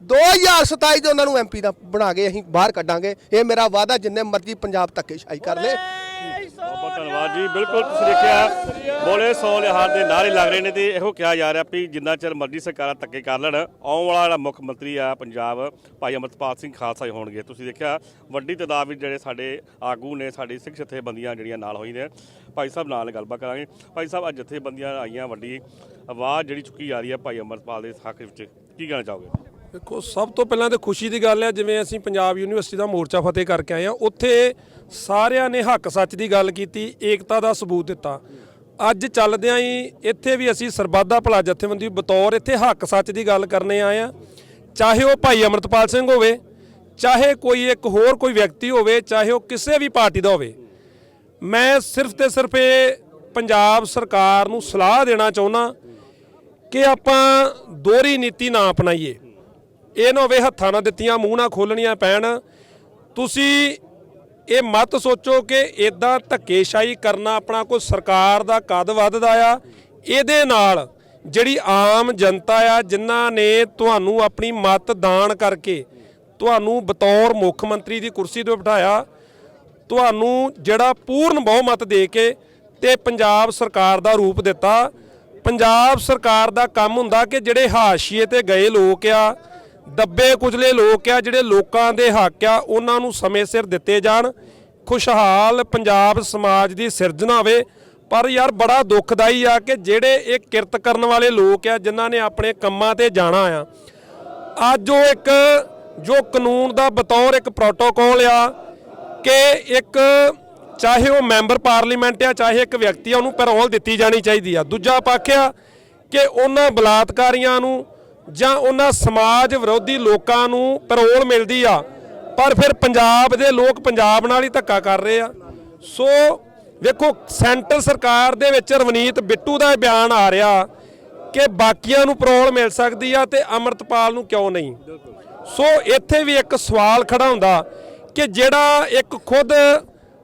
2027 ਦੇ ਉਹਨਾਂ ਨੂੰ ਐਮਪੀ ਦਾ ਬਣਾ ਕੇ ਅਸੀਂ ਬਾਹਰ ਕੱਢਾਂਗੇ। ਇਹ ਮੇਰਾ ਵਾਅਦਾ, ਜਿੰਨੇ ਮਰਜ਼ੀ ਪੰਜਾਬ ਧੱਕੇਸ਼ਾਹੀ ਕਰ ਲੇ ਬਹੁਤ ਬਹੁਤ ਧੰਨਵਾਦ ਜੀ। ਬਿਲਕੁਲ ਤੁਸੀਂ ਦੇਖਿਆ, ਬੋਲੇ ਸੋ ਲਿਹਾਰ ਦੇ ਨਾਰੇ ਲੱਗ ਰਹੇ ਨੇ ਤੇ ਇਹੋ ਕਿਹਾ ਜਾ ਰਿਹਾ ਵੀ ਜਿੰਨਾ ਚਿਰ ਮਰਜ਼ੀ ਸਰਕਾਰਾਂ ਧੱਕੇ ਕਰ ਲੈਣ, ਆਉਣ ਵਾਲਾ ਜਿਹੜਾ ਮੁੱਖ ਮੰਤਰੀ ਆ ਪੰਜਾਬ, ਭਾਈ ਅਮਰਤਪਾਲ ਸਿੰਘ ਖਾਲਸਾ ਹੀ ਹੋਣਗੇ। ਤੁਸੀਂ ਦੇਖਿਆ, ਵੱਡੀ ਤਾਦਾਦ ਵਿੱਚ ਜਿਹੜੇ ਸਾਡੇ ਆਗੂ ਨੇ, ਸਾਡੀ ਸਿੱਖ ਜਥੇਬੰਦੀਆਂ ਜਿਹੜੀਆਂ ਨਾਲ ਹੋਈ ਨੇ, ਭਾਈ ਸਾਹਿਬ ਨਾਲ ਗੱਲਬਾਤ ਕਰਾਂਗੇ। ਭਾਈ ਸਾਹਿਬ, ਅੱਜ ਜਥੇਬੰਦੀਆਂ ਆਈਆਂ, ਵੱਡੀ ਆਵਾਜ਼ ਜਿਹੜੀ ਚੁੱਕੀ ਜਾ ਰਹੀ ਹੈ ਭਾਈ ਅਮਰਤਪਾਲ ਦੇ ਹੱਕ ਵਿੱਚ। ਕੀ ਕਹਿਣਾ ਚਾਹੋਗੇ? ਦੇਖੋ, ਸਭ ਤੋਂ ਪਹਿਲਾਂ ਤਾਂ ਖੁਸ਼ੀ ਦੀ ਗੱਲ ਹੈ, ਜਿਵੇਂ ਅਸੀਂ ਪੰਜਾਬ ਯੂਨੀਵਰਸਿਟੀ ਦਾ ਮੋਰਚਾ ਫਤਿਹ ਕਰਕੇ ਆਏ ਆ ਉੱਥੇ ਸਾਰਿਆਂ ਨੇ ਹੱਕ ਸੱਚ ਦੀ ਗੱਲ ਕੀਤੀ, ਏਕਤਾ ਦਾ ਸਬੂਤ ਦਿੱਤਾ। ਅੱਜ ਚੱਲਦਿਆਂ ਹੀ ਇੱਥੇ ਵੀ ਅਸੀਂ ਸਰਬੱਤ ਭਲਾ ਜਥੇਬੰਦੀ ਬਤੌਰ ਇੱਥੇ ਹੱਕ ਸੱਚ ਦੀ ਗੱਲ ਕਰਨੇ ਆਏ ਆ ਚਾਹੇ ਉਹ ਭਾਈ ਅਮਰਤਪਾਲ ਸਿੰਘ ਹੋਵੇ, ਚਾਹੇ ਕੋਈ ਇੱਕ ਹੋਰ ਕੋਈ ਵਿਅਕਤੀ ਹੋਵੇ, ਚਾਹੇ ਉਹ ਕਿਸੇ ਵੀ ਪਾਰਟੀ ਦਾ ਹੋਵੇ, ਮੈਂ ਸਿਰਫ ਤੇ ਸਿਰਫ ਇਹ ਪੰਜਾਬ ਸਰਕਾਰ ਨੂੰ ਸਲਾਹ ਦੇਣਾ ਚਾਹੁੰਦਾ ਕਿ ਆਪਾਂ ਦੋਹਰੀ ਨੀਤੀ ਨਾ ਅਪਣਾਈਏ। ਇਹ ਨਾ ਹੋਵੇ ਹੱਥਾਂ ਨਾਲ ਦਿੱਤੀਆਂ, ਮੂੰਹ ਨਾਲ ਖੋਲਣੀਆਂ ਪੈਣ। ਤੁਸੀਂ ਇਹ ਮਤ ਸੋਚੋ ਕਿ ਇਦਾਂ ਧੱਕੇਸ਼ਾਹੀ ਕਰਨਾ ਆਪਣਾ ਕੋਈ ਸਰਕਾਰ ਦਾ ਕਦ ਵੱਧਦਾ ਆ। ਇਹਦੇ ਨਾਲ ਜਿਹੜੀ ਆਮ ਜਨਤਾ ਆ, ਜਿਨ੍ਹਾਂ ਨੇ ਤੁਹਾਨੂੰ ਆਪਣੀ ਮਤ ਦਾਨ ਕਰਕੇ ਤੁਹਾਨੂੰ ਬਤੌਰ ਮੁੱਖ ਮੰਤਰੀ ਦੀ ਕੁਰਸੀ ਤੇ ਬਿਠਾਇਆ, ਤੁਹਾਨੂੰ ਜਿਹੜਾ ਪੂਰਨ ਬਹੁਮਤ ਦੇ ਕੇ ਤੇ ਪੰਜਾਬ ਸਰਕਾਰ ਦਾ ਰੂਪ ਦਿੱਤਾ। ਪੰਜਾਬ ਸਰਕਾਰ ਦਾ ਕੰਮ ਹੁੰਦਾ ਕਿ ਜਿਹੜੇ ਹਾਸ਼ੀਏ ਤੇ ਗਏ ਲੋਕ ਆ ਦੱਬੇ ਕੁਚਲੇ ਲੋਕ ਆ, ਜਿਹੜੇ ਲੋਕਾਂ ਦੇ ਹੱਕ ਆ, ਉਹਨਾਂ ਨੂੰ ਸਮੇਂ ਸਿਰ ਦਿੱਤੇ ਜਾਣ। ਖੁਸ਼ਹਾਲ ਪੰਜਾਬ ਸਮਾਜ ਦੀ ਸਿਰਜਣਾ ਹੋਵੇ। ਪਰ ਯਾਰ, ਬੜਾ ਦੁਖਦਾਈ ਆ ਕਿ ਜਿਹੜੇ ਇਹ ਕਿਰਤ ਕਰਨ ਵਾਲੇ ਲੋਕ ਆ, ਜਿਨ੍ਹਾਂ ਨੇ ਆਪਣੇ ਕੰਮਾਂ ਤੇ ਜਾਣਾ ਆ। ਅੱਜ ਉਹ ਇੱਕ, ਜੋ ਕਾਨੂੰਨ ਦਾ ਬਤੌਰ ਇੱਕ ਪ੍ਰੋਟੋਕੋਲ ਆ ਕਿ ਇੱਕ, ਚਾਹੇ ਉਹ ਮੈਂਬਰ ਪਾਰਲੀਮੈਂਟ ਆ, ਚਾਹੇ ਇੱਕ ਵਿਅਕਤੀ ਆ, ਉਹਨੂੰ ਪੈਰੋਲ ਦਿੱਤੀ ਜਾਣੀ ਚਾਹੀਦੀ ਆ। ਦੂਜਾ ਪੱਖ ਆ ਕਿ ਉਹਨਾਂ ਬਲਾਤਕਾਰੀਆਂ ਨੂੰ ਜਾਂ ਉਹਨਾਂ ਸਮਾਜ ਵਿਰੋਧੀ ਲੋਕਾਂ ਨੂੰ ਪਰੋਲ ਮਿਲਦੀ ਆ, ਪਰ ਫਿਰ ਪੰਜਾਬ ਦੇ ਲੋਕ ਪੰਜਾਬ ਨਾਲ ਹੀ ਧੱਕਾ ਕਰ ਰਹੇ ਆ। ਸੋ ਵੇਖੋ, ਸੈਂਟਰ ਸਰਕਾਰ ਦੇ ਵਿੱਚ ਰਵਨੀਤ ਬਿੱਟੂ ਦਾ ਇਹ ਬਿਆਨ ਆ ਰਿਹਾ ਕਿ ਬਾਕੀਆਂ ਨੂੰ ਪਰੋਲ ਮਿਲ ਸਕਦੀ ਆ ਤੇ ਅਮਰਤਪਾਲ ਨੂੰ ਕਿਉਂ ਨਹੀਂ। ਸੋ ਇੱਥੇ ਵੀ ਇੱਕ ਸਵਾਲ ਖੜਾ ਹੁੰਦਾ ਕਿ ਜਿਹੜਾ ਇੱਕ ਖੁਦ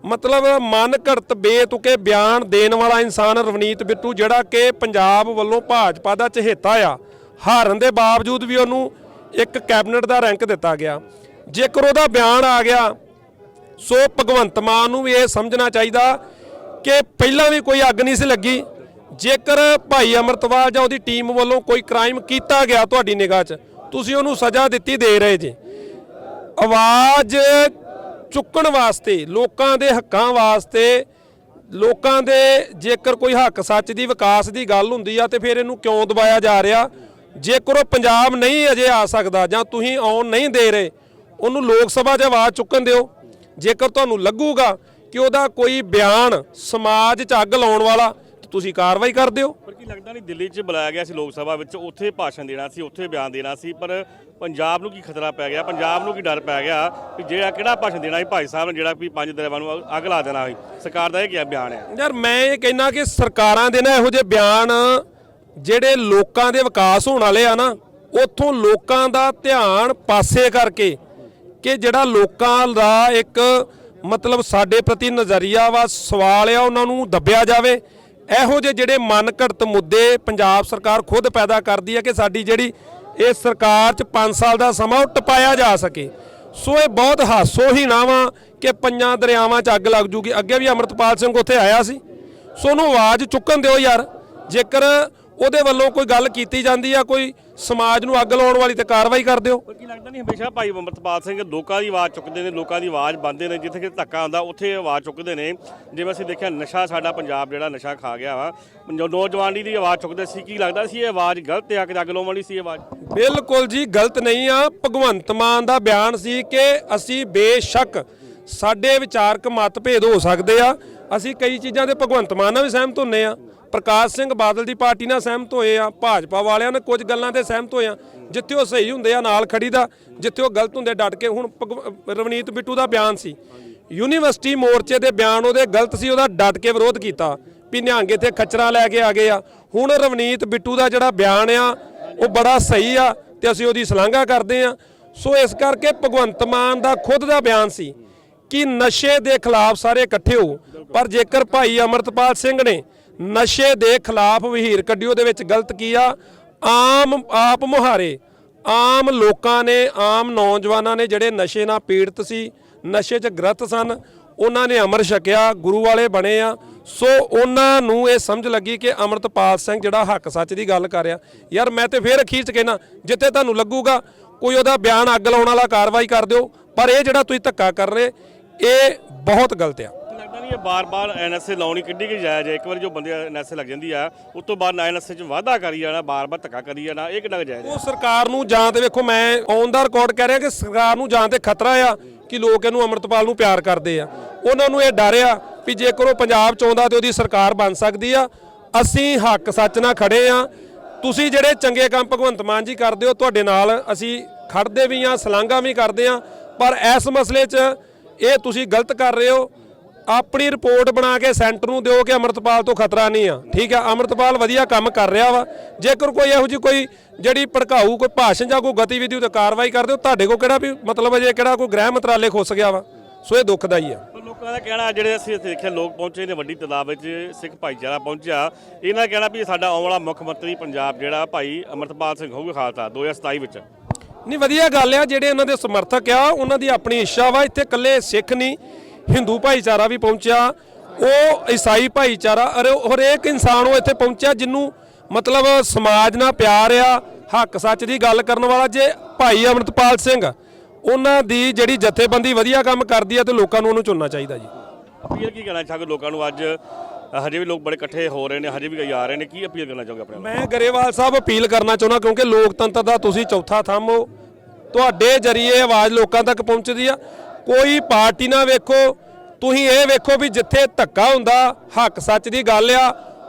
ਮਤਲਬ ਮਨ ਘੜਤ ਬੇਤੁਕੇ ਬਿਆਨ ਦੇਣ ਵਾਲਾ ਇਨਸਾਨ ਰਵਨੀਤ ਬਿੱਟੂ, ਜਿਹੜਾ ਕਿ ਪੰਜਾਬ ਵੱਲੋਂ ਭਾਜਪਾ ਦਾ ਚਹੇਤਾ ਆ ਹਾਰਨ ਦੇ ਬਾਵਜੂਦ ਵੀ ਉਹਨੂੰ ਇੱਕ ਕੈਬਨਿਟ ਦਾ ਰੈਂਕ ਦਿੱਤਾ ਗਿਆ। ਜੇਕਰ ਉਹਦਾ ਬਿਆਨ ਆ ਗਿਆ, ਸੋ ਭਗਵੰਤ ਮਾਨ ਨੂੰ ਵੀ ਇਹ ਸਮਝਣਾ ਚਾਹੀਦਾ ਕਿ ਪਹਿਲਾਂ ਵੀ ਕੋਈ ਅੱਗ ਨਹੀਂ ਸੀ ਲੱਗੀ। ਜੇਕਰ ਭਾਈ ਅਮਰਤਵਾਲ ਜਾਂ ਉਹਦੀ ਟੀਮ ਵੱਲੋਂ ਕੋਈ ਕ੍ਰਾਈਮ ਕੀਤਾ ਗਿਆ ਤੁਹਾਡੀ ਨਿਗਾਹ 'ਚ, ਤੁਸੀਂ ਉਹਨੂੰ ਸਜ਼ਾ ਦਿੱਤੀ ਦੇ ਰਹੇ ਜੇ। ਆਵਾਜ਼ ਚੁੱਕਣ ਵਾਸਤੇ, ਲੋਕਾਂ ਦੇ ਹੱਕਾਂ ਵਾਸਤੇ, ਲੋਕਾਂ ਦੇ ਜੇਕਰ ਕੋਈ ਹੱਕ ਸੱਚ ਦੀ, ਵਿਕਾਸ ਦੀ ਗੱਲ ਹੁੰਦੀ ਆ ਤੇ ਫਿਰ ਇਹਨੂੰ ਕਿਉਂ ਦਬਾਇਆ ਜਾ ਰਿਹਾ? ਜੇਕਰ ਉਹ ਪੰਜਾਬ ਨਹੀਂ ਅਜੇ ਆ ਸਕਦਾ ਜਾਂ ਤੁਸੀਂ ਆਉਣ ਨਹੀਂ ਦੇ ਰਹੇ ਉਹਨੂੰ ਲੋਕ ਸਭਾ 'ਚ ਆਵਾਜ਼ ਚੁੱਕਣ ਦਿਓ। ਜੇਕਰ ਤੁਹਾਨੂੰ ਲੱਗੂਗਾ ਕਿ ਉਹਦਾ ਕੋਈ ਬਿਆਨ ਸਮਾਜ 'ਚ ਅੱਗ ਲਾਉਣ ਵਾਲਾ ਤੁਸੀਂ ਕਾਰਵਾਈ ਕਰ ਦਿਓ। ਪਰ ਕੀ ਲੱਗਦਾ ਨਹੀਂ ਦਿੱਲੀ 'ਚ ਬੁਲਾਇਆ ਗਿਆ ਸੀ ਲੋਕ ਸਭਾ ਵਿੱਚ ਉੱਥੇ ਭਾਸ਼ਣ ਦੇਣਾ ਸੀ ਉੱਥੇ ਬਿਆਨ ਦੇਣਾ ਸੀ ਪਰ ਪੰਜਾਬ ਨੂੰ ਕੀ ਖਤਰਾ ਪੈ ਗਿਆ? ਪੰਜਾਬ ਨੂੰ ਕੀ ਡਰ ਪੈ ਗਿਆ ਕਿ ਜਿਹੜਾ ਕਿਹੜਾ ਭਾਸ਼ਣ ਦੇਣਾ ਸੀ ਭਾਈ ਸਾਹਿਬ ਨੇ ਜਿਹੜਾ ਵੀ ਪੰਜ ਦਰਿਆਵਾਂ ਨੂੰ ਅੱਗ ਲਾ ਦੇਣਾ ਸੀ? ਸਰਕਾਰ ਦਾ ਇਹ ਕੀ ਬਿਆਨ ਹੈ? ਯਾਰ ਮੈਂ ਇਹ ਕਹਿਣਾ ਕਿ ਸਰਕਾਰਾਂ ਦੇ ਨਾ ਇਹੋ ਜਿਹੇ ਬਿਆਨ ਜਿਹੜੇ ਲੋਕਾਂ ਦੇ ਵਿਕਾਸ ਹੋਣ ਵਾਲੇ ਆ ਨਾ, ਉੱਥੋਂ ਲੋਕਾਂ ਦਾ ਧਿਆਨ ਪਾਸੇ ਕਰਕੇ ਕਿ ਜਿਹੜਾ ਲੋਕਾਂ ਦਾ ਇੱਕ ਮਤਲਬ ਸਾਡੇ ਪ੍ਰਤੀ ਨਜ਼ਰੀਆ ਵਾ, ਸਵਾਲ ਆ, ਉਹਨਾਂ ਨੂੰ ਦੱਬਿਆ ਜਾਵੇ। ਇਹੋ ਜਿਹੇ ਜਿਹੜੇ ਮਨ ਘੜਤ ਮੁੱਦੇ ਪੰਜਾਬ ਸਰਕਾਰ ਖੁਦ ਪੈਦਾ ਕਰਦੀ ਹੈ ਕਿ ਸਾਡੀ ਜਿਹੜੀ ਇਹ ਸਰਕਾਰ 'ਚ 5 ਸਾਲ ਦਾ ਸਮਾਂ ਉਹ ਟਪਾਇਆ ਜਾ ਸਕੇ। ਸੋ ਇਹ ਬਹੁਤ ਹਾਸੋ ਹੀ ਨਾ ਵਾ ਕਿ ਪੰਜਾਂ ਦਰਿਆਵਾਂ 'ਚ ਅੱਗ ਲੱਗ ਜੂਗੀ। ਅੱਗੇ ਵੀ ਅਮਰਤਪਾਲ ਸਿੰਘ ਉੱਥੇ ਆਇਆ ਸੀ। ਸੋ ਉਹਨੂੰ ਆਵਾਜ਼ ਚੁੱਕਣ ਦਿਓ ਯਾਰ। ਜੇਕਰ ਉਹਦੇ ਵੱਲੋਂ ਕੋਈ ਗੱਲ ਕੀਤੀ ਜਾਂਦੀ ਆ? ਕੋਈ ਸਮਾਜ ਨੂੰ ਅੱਗ ਲਾਉਣ ਵਾਲੀ ਤੇ ਕਾਰਵਾਈ ਕਰ ਦਿਓ। ਕੀ ਲੱਗਦਾ ਨਹੀਂ ਹਮੇਸ਼ਾ ਭਾਈ ਅਮਰਤਪਾਲ ਸਿੰਘ ਲੋਕਾਂ ਦੀ ਆਵਾਜ਼ ਚੁੱਕਦੇ ਨੇ ਲੋਕਾਂ ਦੀ ਆਵਾਜ਼ ਬੰਦੇ ਨੇ ਜਿੱਥੇ ਕਿ ਧੱਕਾ ਹੁੰਦਾ ਉੱਥੇ ਆਵਾਜ਼ ਚੁੱਕਦੇ ਨੇ। ਜਿਵੇਂ ਅਸੀਂ ਦੇਖਿਆ ਨਸ਼ਾ ਸਾਡਾ ਪੰਜਾਬ ਜਿਹੜਾ ਨਸ਼ਾ ਖਾ ਗਿਆ ਵਾ। ਜੋ ਨੌਜਵਾਨੀ ਦੀ ਆਵਾਜ਼ ਚੁੱਕਦੇ ਸੀ ਕੀ ਲੱਗਦਾ ਸੀ ਇਹ ਆਵਾਜ਼ ਗਲਤ ਆ ਕਿ ਅੱਗ ਲਾਉਣ ਵਾਲੀ ਸੀ ਇਹ ਆਵਾਜ਼? ਬਿਲਕੁਲ ਜੀ ਗਲਤ ਨਹੀਂ ਆ। ਭਗਵੰਤ ਮਾਨ ਦਾ ਬਿਆਨ ਸੀ ਕਿ ਅਸੀਂ ਬੇਸ਼ੱਕ ਸਾਡੇ ਵਿਚਾਰਕ ਮਤਭੇਦ ਹੋ ਸਕਦੇ ਆ। ਅਸੀਂ ਕਈ ਚੀਜ਼ਾਂ ਦੇ ਭਗਵੰਤ ਮਾਨ ਨਾਲ ਵੀ ਸਹਿਮਤ ਹੁੰਨੇ ਆ। ਪ੍ਰਕਾਸ਼ ਸਿੰਘ ਬਾਦਲ ਦੀ ਪਾਰਟੀ ਨਾਲ ਸਹਿਮਤ ਹੋਏ ਆ, ਭਾਜਪਾ ਵਾਲਿਆਂ ਨੇ ਕੁਝ ਗੱਲਾਂ ਤੇ ਸਹਿਮਤ ਹੋਏ ਆ। ਜਿੱਥੇ ਉਹ ਸਹੀ ਹੁੰਦੇ ਆ, ਨਾਲ ਖੜੀ ਦਾ, ਜਿੱਥੇ ਉਹ ਗਲਤ ਹੁੰਦੇ ਡਟ ਕੇ ਹੁਣ ਭਗਵ- ਰਵਨੀਤ ਬਿੱਟੂ ਦਾ ਬਿਆਨ ਸੀ। ਯੂਨੀਵਰਸਿਟੀ ਮੋਰਚੇ ਦੇ ਬਿਆਨ ਉਹਦੇ ਗਲਤ ਸੀ, ਉਹਦਾ ਡਟ ਕੇ ਵਿਰੋਧ ਕੀਤਾ ਵੀ ਨਿਹੰਗ ਇੱਥੇ ਖਚਰਾ ਲੈ ਕੇ ਆ ਗਏ ਆ। ਹੁਣ ਰਵਨੀਤ ਬਿੱਟੂ ਦਾ ਜਿਹੜਾ ਬਿਆਨ ਆ, ਉਹ ਬੜਾ ਸਹੀ ਆ ਤੇ ਅਸੀਂ ਉਹਦੀ ਸ਼ਲਾਘਾ ਕਰਦੇ ਆ। ਸੋ ਇਸ ਕਰਕੇ ਭਗਵੰਤ ਮਾਨ ਦਾ ਖੁਦ ਦਾ ਬਿਆਨ ਸੀ ਕਿ ਨਸ਼ੇ ਦੇ ਖਿਲਾਫ ਸਾਰੇ ਇਕੱਠੇ ਹੋ। ਪਰ ਜੇਕਰ ਭਾਈ ਅਮਰਤਪਾਲ ਸਿੰਘ ਨੇ ਨਸ਼ੇ ਦੇ ਖਿਲਾਫ ਵਹੀਰ ਕੱਢਿਓ ਦੇ ਵਿੱਚ ਗਲਤ ਕੀਆ ਆਮ ਆਪ ਮੁਹਾਰੇ, ਆਮ ਲੋਕਾਂ ਨੇ, ਆਮ ਨੌਜਵਾਨਾਂ ਨੇ ਜਿਹੜੇ ਨਸ਼ੇ ਨਾਲ ਪੀੜਤ ਸੀ, ਨਸ਼ੇ 'ਚ ਗ੍ਰਸਤ ਸਨ, ਉਹਨਾਂ ਨੇ ਅਮਰ ਛਕਿਆ, ਗੁਰੂ ਵਾਲੇ ਬਣੇ ਆ। ਸੋ ਉਹਨਾਂ ਨੂੰ ਇਹ ਸਮਝ ਲੱਗੀ ਕਿ ਅਮਰਤਪਾਲ ਸਿੰਘ ਜਿਹੜਾ ਹੱਕ ਸੱਚ ਦੀ ਗੱਲ ਕਰ ਰਿਹਾ। ਯਾਰ ਮੈਂ ਤੇ ਫੇਰ ਅਖੀਰ 'ਚ ਕਹਿਣਾ, ਜਿੱਥੇ ਤੁਹਾਨੂੰ ਲੱਗੂਗਾ, ਕੋਈ ਉਹਦਾ ਬਿਆਨ ਅੱਗ ਲਾਉਣ ਵਾਲਾ ਕਾਰਵਾਈ ਕਰ ਦਿਓ, ਪਰ ਇਹ ਜਿਹੜਾ ਤੁਸੀਂ ਧੱਕਾ ਕਰ ਰਹੇ, ਇਹ ਬਹੁਤ ਗਲਤ ਆ। ਨਹੀਂ ਇਹ ਬਾਰ-ਬਾਰ ਐਨਐਸਏ ਲਾਉਣੀ ਕਿੱਡੀ ਕਿ ਜਾਇਜ਼ ਹੈ। ਇੱਕ ਵਾਰੀ ਜੋ ਬੰਦੇ ਐਨਐਸਏ ਲੱਗ ਜਾਂਦੀ ਆ, ਉਸ ਤੋਂ ਬਾਅਦ ਐਨਐਸਏ 'ਚ ਵਾਧਾ ਕਰੀ ਜਾਣਾ, ਬਾਰ-ਬਾਰ ਧੱਕਾ ਕਰੀ ਜਾਣਾ, ਇਹ ਕਿੰਨਾ ਜਾਇਜ਼ ਹੈ? ਉਹ ਸਰਕਾਰ ਨੂੰ ਜਾਂ ਤੇ ਵੇਖੋ, ਮੈਂ ਔਨ ਦਾ ਰਿਕਾਰਡ ਕਹਿ ਰਿਹਾ ਕਿ ਸਰਕਾਰ ਨੂੰ ਜਾਂ ਤੇ ਖਤਰਾ ਆ ਕਿ ਲੋਕ ਇਹਨੂੰ ਅਮਰਤਪਾਲ ਨੂੰ ਪਿਆਰ ਕਰਦੇ ਆ। ਉਹਨਾਂ ਨੂੰ ਇਹ ਡਰ ਆ ਵੀ ਜੇਕਰ ਉਹ ਪੰਜਾਬ ਚ ਆਉਂਦਾ ਤੇ ਉਹਦੀ ਸਰਕਾਰ ਬਣ ਸਕਦੀ ਆ। ਅਸੀਂ ਹੱਕ ਸੱਚ ਨਾਲ ਖੜੇ ਆ। ਤੁਸੀਂ ਜਿਹੜੇ ਚੰਗੇ ਕੰਮ ਭਗਵੰਤ ਮਾਨ ਜੀ ਕਰਦੇ ਹੋ, ਤੁਹਾਡੇ ਨਾਲ ਅਸੀਂ ਖੜਦੇ ਵੀ ਆ, ਸਲਾਂਘਾ ਵੀ ਕਰਦੇ ਆ। ਪਰ ਇਸ ਮਸਲੇ 'ਚ ਇਹ ਤੁਸੀਂ ਗਲਤ ਕਰ ਰਹੇ ਹੋ। ਆਪਣੀ ਰਿਪੋਰਟ ਬਣਾ ਕੇ ਸੈਂਟਰ ਨੂੰ ਦਿਓ ਕਿ ਅਮਰਤਪਾਲ ਤੋਂ ਖਤਰਾ ਨਹੀਂ ਆ। ਠੀਕ ਆ ਅਮਰਤਪਾਲ ਵਧੀਆ ਕੰਮ ਕਰ ਰਿਹਾ ਵਾ। ਜੇਕਰ ਕੋਈ ਇਹੋ ਜਿਹੀ ਕੋਈ ਜਿਹੜੀ ਭੜਕਾਊ ਕੋਈ ਭਾਸ਼ਣ ਜਾਂ ਕੋਈ ਗਤੀਵਿਧੀ ਉਤੇ ਕਾਰਵਾਈ ਕਰਦੇ ਹੋ ਤੁਹਾਡੇ ਕੋਲ ਕਿਹੜਾ ਵੀ ਮਤਲਬ ਅਜੇ ਕਿਹੜਾ ਕੋਈ ਗ੍ਰਹਿ ਮੰਤਰਾਲੇ ਖੁੱਸ ਗਿਆ ਵਾ? ਸੋ ਇਹ ਦੁੱਖਦਾਈ ਆ। ਪਰ ਲੋਕਾਂ ਦਾ ਕਹਿਣਾ ਜਿਹੜੇ ਅਸੀਂ ਇੱਥੇ ਦੇਖਿਆ ਲੋਕ ਪਹੁੰਚੇ ਨੇ ਵੱਡੀ ਤਾਦਾਦ ਵਿੱਚ ਸਿੱਖ ਭਾਈਚਾਰਾ ਪਹੁੰਚਿਆ। ਇਹਨਾਂ ਦਾ ਕਹਿਣਾ ਵੀ ਸਾਡਾ ਆਉਣ ਵਾਲਾ ਮੁੱਖ ਮੰਤਰੀ ਪੰਜਾਬ ਜਿਹੜਾ ਭਾਈ ਅਮਰਤਪਾਲ ਸਿੰਘ ਹੋਊਗਾ ਖਾਲਸਾ 2027 ਵਿੱਚ। ਨਹੀਂ ਵਧੀਆ ਗੱਲ ਆ ਜਿਹੜੇ ਉਹਨਾਂ ਦੇ ਸਮਰਥਕ ਆ ਉਹਨਾਂ ਦੀ ਆਪਣੀ ਇੱਛਾ ਵਾ ਇੱਥੇ ਇਕੱਲੇ ਸਿੱਖ ਨਹੀਂ। ਹਿੰਦੂ ਭਾਈਚਾਰਾ ਵੀ ਪਹੁੰਚਿਆ ਉਹ ਈਸਾਈ ਭਾਈਚਾਰਾ ਅਰੇ ਹਰੇਕ ਇਨਸਾਨ ਉਹ ਇੱਥੇ ਪਹੁੰਚਿਆ ਜਿੰਨੂੰ ਮਤਲਬ ਸਮਾਜ ਨਾਲ ਪਿਆਰ ਆ ਹੱਕ ਸੱਚ ਦੀ ਗੱਲ ਕਰਨ ਵਾਲਾ ਜੇ ਭਾਈ ਅਮਰਤਪਾਲ ਸਿੰਘ। ਉਹਨਾਂ ਦੀ ਜਿਹੜੀ ਜਥੇਬੰਦੀ ਵਧੀਆ ਕੰਮ ਕਰਦੀ ਆ ਤੇ ਲੋਕਾਂ ਨੂੰ ਉਹਨੂੰ ਚੁਣਨਾ ਚਾਹੀਦਾ ਜੀ। ਅਪੀਲ ਕੀ ਕਰਨਾ ਚਾਹੋਗੇ ਲੋਕਾਂ ਨੂੰ? ਅੱਜ ਹਜੇ ਵੀ ਲੋਕ ਬੜੇ ਇਕੱਠੇ ਹੋ ਰਹੇ ਨੇ ਹਜੇ ਵੀ ਆ ਰਹੇ ਨੇ। ਕੀ ਅਪੀਲ ਕਰਨਾ ਚਾਹੋਗੇ ਆਪਣੇ ਮੈਂ ਗਰੇਵਾਲ ਸਾਹਿਬ ਅਪੀਲ ਕਰਨਾ ਚਾਹੁੰਦਾ ਕਿਉਂਕਿ ਲੋਕਤੰਤਰ ਦਾ ਤੁਸੀਂ ਚੌਥਾ ਥੰਮ ਹੋ। ਤੁਹਾਡੇ ਜਰੀਏ ਆਵਾਜ਼ ਲੋਕਾਂ ਤੱਕ ਪਹੁੰਚਦੀ ਆ। ਕੋਈ ਪਾਰਟੀ ਨਾ ਵੇਖੋ। ਤੁਸੀਂ ਇਹ ਵੇਖੋ ਵੀ ਜਿੱਥੇ ਧੱਕਾ ਹੁੰਦਾ, ਹੱਕ ਸੱਚ ਦੀ ਗੱਲ ਆ,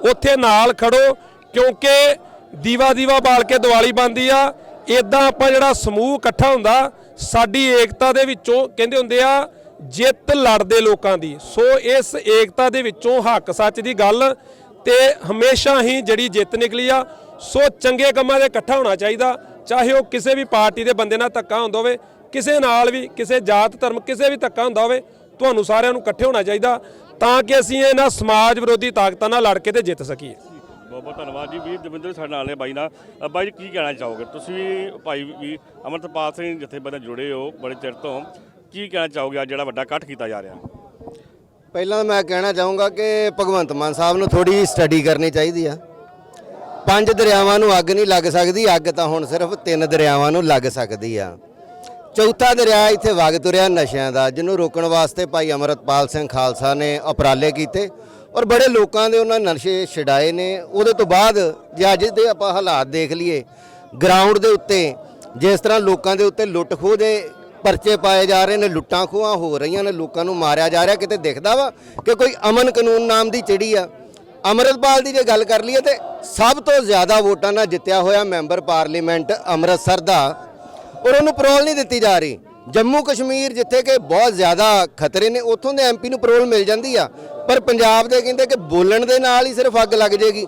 ਉੱਥੇ ਨਾਲ ਖੜੋ, ਕਿਉਂਕਿ ਦੀਵਾ ਦੀਵਾ ਬਾਲ ਕੇ ਦੀਵਾਲੀ ਬੰਦੀ ਆ। ਇਦਾਂ ਆਪਾਂ ਜਿਹੜਾ ਸਮੂਹ ਇਕੱਠਾ ਹੁੰਦਾ, ਸਾਡੀ ਏਕਤਾ ਦੇ ਵਿੱਚੋਂ ਕਹਿੰਦੇ ਹੁੰਦੇ ਆ, ਜਿੱਤ ਲੜਦੇ ਲੋਕਾਂ ਦੀ। ਸੋ ਇਸ ਏਕਤਾ ਦੇ ਵਿੱਚੋਂ ਹੱਕ ਸੱਚ ਦੀ ਗੱਲ ਤੇ ਹਮੇਸ਼ਾ ਹੀ ਜਿਹੜੀ ਜਿੱਤ ਨਿਕਲੀ ਆ, ਸੋ ਚੰਗੇ ਕੰਮਾਂ ਦੇ ਇਕੱਠਾ ਹੋਣਾ ਚਾਹੀਦਾ। ਚਾਹੇ ਉਹ ਕਿਸੇ ਵੀ ਪਾਰਟੀ ਦੇ ਬੰਦੇ ਨਾਲ ਧੱਕਾ ਹੁੰਦਾ ਹੋਵੇ ਕਿਸੇ ਨਾਲ ਵੀ ਕਿਸੇ ਜਾਤ ਧਰਮ ਕਿਸੇ ਵੀ ਧੱਕਾ ਹੁੰਦਾ ਹੋਵੇ ਤੁਹਾਨੂੰ ਸਾਰਿਆਂ ਨੂੰ ਇਕੱਠੇ ਹੋਣਾ ਚਾਹੀਦਾ ਤਾਂ ਕਿ ਅਸੀਂ ਇਹਨਾਂ ਸਮਾਜ ਵਿਰੋਧੀ ਤਾਕਤਾਂ ਨਾਲ ਲੜ ਕੇ ਤੇ ਜਿੱਤ ਸਕੀਏ। ਬਹੁਤ ਬਹੁਤ ਧੰਨਵਾਦ ਜੀ। ਵੀਰ ਦਵਿੰਦਰ ਸਾਡੇ ਨਾਲ ਨੇ ਬਾਈ ਨਾਲ। ਅ, ਬਾਈ ਜੀ ਕੀ ਕਹਿਣਾ ਚਾਹੋਗੇ? ਤੁਸੀਂ ਵੀ ਭਾਈ ਵੀ ਅਮਰਤਪਾਲ ਸਿੰਘ ਜਥੇਬੰਦ ਨਾਲ ਜੁੜੇ ਹੋ ਬੜੇ ਚਿਰ ਤੋਂ। ਕੀ ਕਹਿਣਾ ਚਾਹੋਗੇ? ਅੱਜ ਜਿਹੜਾ ਵੱਡਾ ਇਕੱਠ ਕੀਤਾ ਜਾ ਰਿਹਾ। ਪਹਿਲਾਂ ਤਾਂ ਮੈਂ ਕਹਿਣਾ ਚਾਹੂੰਗਾ ਕਿ ਭਗਵੰਤ ਮਾਨ ਸਾਹਿਬ ਨੂੰ ਥੋੜੀ ਸਟੱਡੀ ਕਰਨੀ ਚਾਹੀਦੀ ਆ। ਪੰਜ ਦਰਿਆਵਾਂ ਨੂੰ ਅੱਗ ਨਹੀਂ ਲੱਗ ਸਕਦੀ ਅੱਗ ਤਾਂ ਹੁਣ ਸਿਰਫ ਤਿੰਨ ਦਰਿਆਵਾਂ ਨੂੰ ਲੱਗ ਸਕਦੀ ਆ। ਚੌਥਾ ਦਰਿਆ ਇੱਥੇ ਵਗ ਤੁਰਿਆ ਨਸ਼ਿਆਂ ਦਾ, ਜਿਹਨੂੰ ਰੋਕਣ ਵਾਸਤੇ ਭਾਈ ਅਮਰਤਪਾਲ ਸਿੰਘ ਖਾਲਸਾ ਨੇ ਉਪਰਾਲੇ ਕੀਤੇ ਔਰ ਬੜੇ ਲੋਕਾਂ ਦੇ ਉਹਨਾਂ ਨਸ਼ੇ ਛਡਾਏ ਨੇ। ਉਹਦੇ ਤੋਂ ਬਾਅਦ ਜੇ ਅੱਜ ਦੇ ਆਪਾਂ ਹਾਲਾਤ ਦੇਖ ਲਈਏ ਗਰਾਊਂਡ ਦੇ ਉੱਤੇ ਜਿਸ ਤਰ੍ਹਾਂ ਲੋਕਾਂ ਦੇ ਉੱਤੇ ਲੁੱਟ ਖੋਹ ਦੇ ਪਰਚੇ ਪਾਏ ਜਾ ਰਹੇ ਨੇ, ਲੁੱਟਾਂ ਖੋਹਾਂ ਹੋ ਰਹੀਆਂ ਨੇ, ਲੋਕਾਂ ਨੂੰ ਮਾਰਿਆ ਜਾ ਰਿਹਾ, ਕਿਤੇ ਦਿਖਦਾ ਵਾ ਕਿ ਕੋਈ ਅਮਨ ਕਾਨੂੰਨ ਨਾਮ ਦੀ ਚਿੜੀ ਆ। ਅਮਰਤਪਾਲ ਦੀ ਜੇ ਗੱਲ ਕਰ ਲਈਏ ਤੇ ਸਭ ਤੋਂ ਜ਼ਿਆਦਾ ਵੋਟਾਂ ਨਾਲ ਜਿੱਤਿਆ ਹੋਇਆ ਮੈਂਬਰ ਪਾਰਲੀਮੈਂਟ ਅੰਮ੍ਰਿਤਸਰ ਦਾ ਔਰ ਉਹਨੂੰ ਪਰੋਲ ਨਹੀਂ ਦਿੱਤੀ ਜਾ ਰਹੀ। ਜੰਮੂ ਕਸ਼ਮੀਰ ਜਿੱਥੇ ਕਿ ਬਹੁਤ ਜ਼ਿਆਦਾ ਖਤਰੇ ਨੇ, ਉੱਥੋਂ ਦੇ ਐਮਪੀ ਨੂੰ ਪਰੋਲ ਮਿਲ ਜਾਂਦੀ ਆ। ਪਰ ਪੰਜਾਬ ਦੇ ਕਹਿੰਦੇ ਕਿ ਬੋਲਣ ਦੇ ਨਾਲ ਹੀ ਸਿਰਫ ਅੱਗ ਲੱਗ ਜੇਗੀ।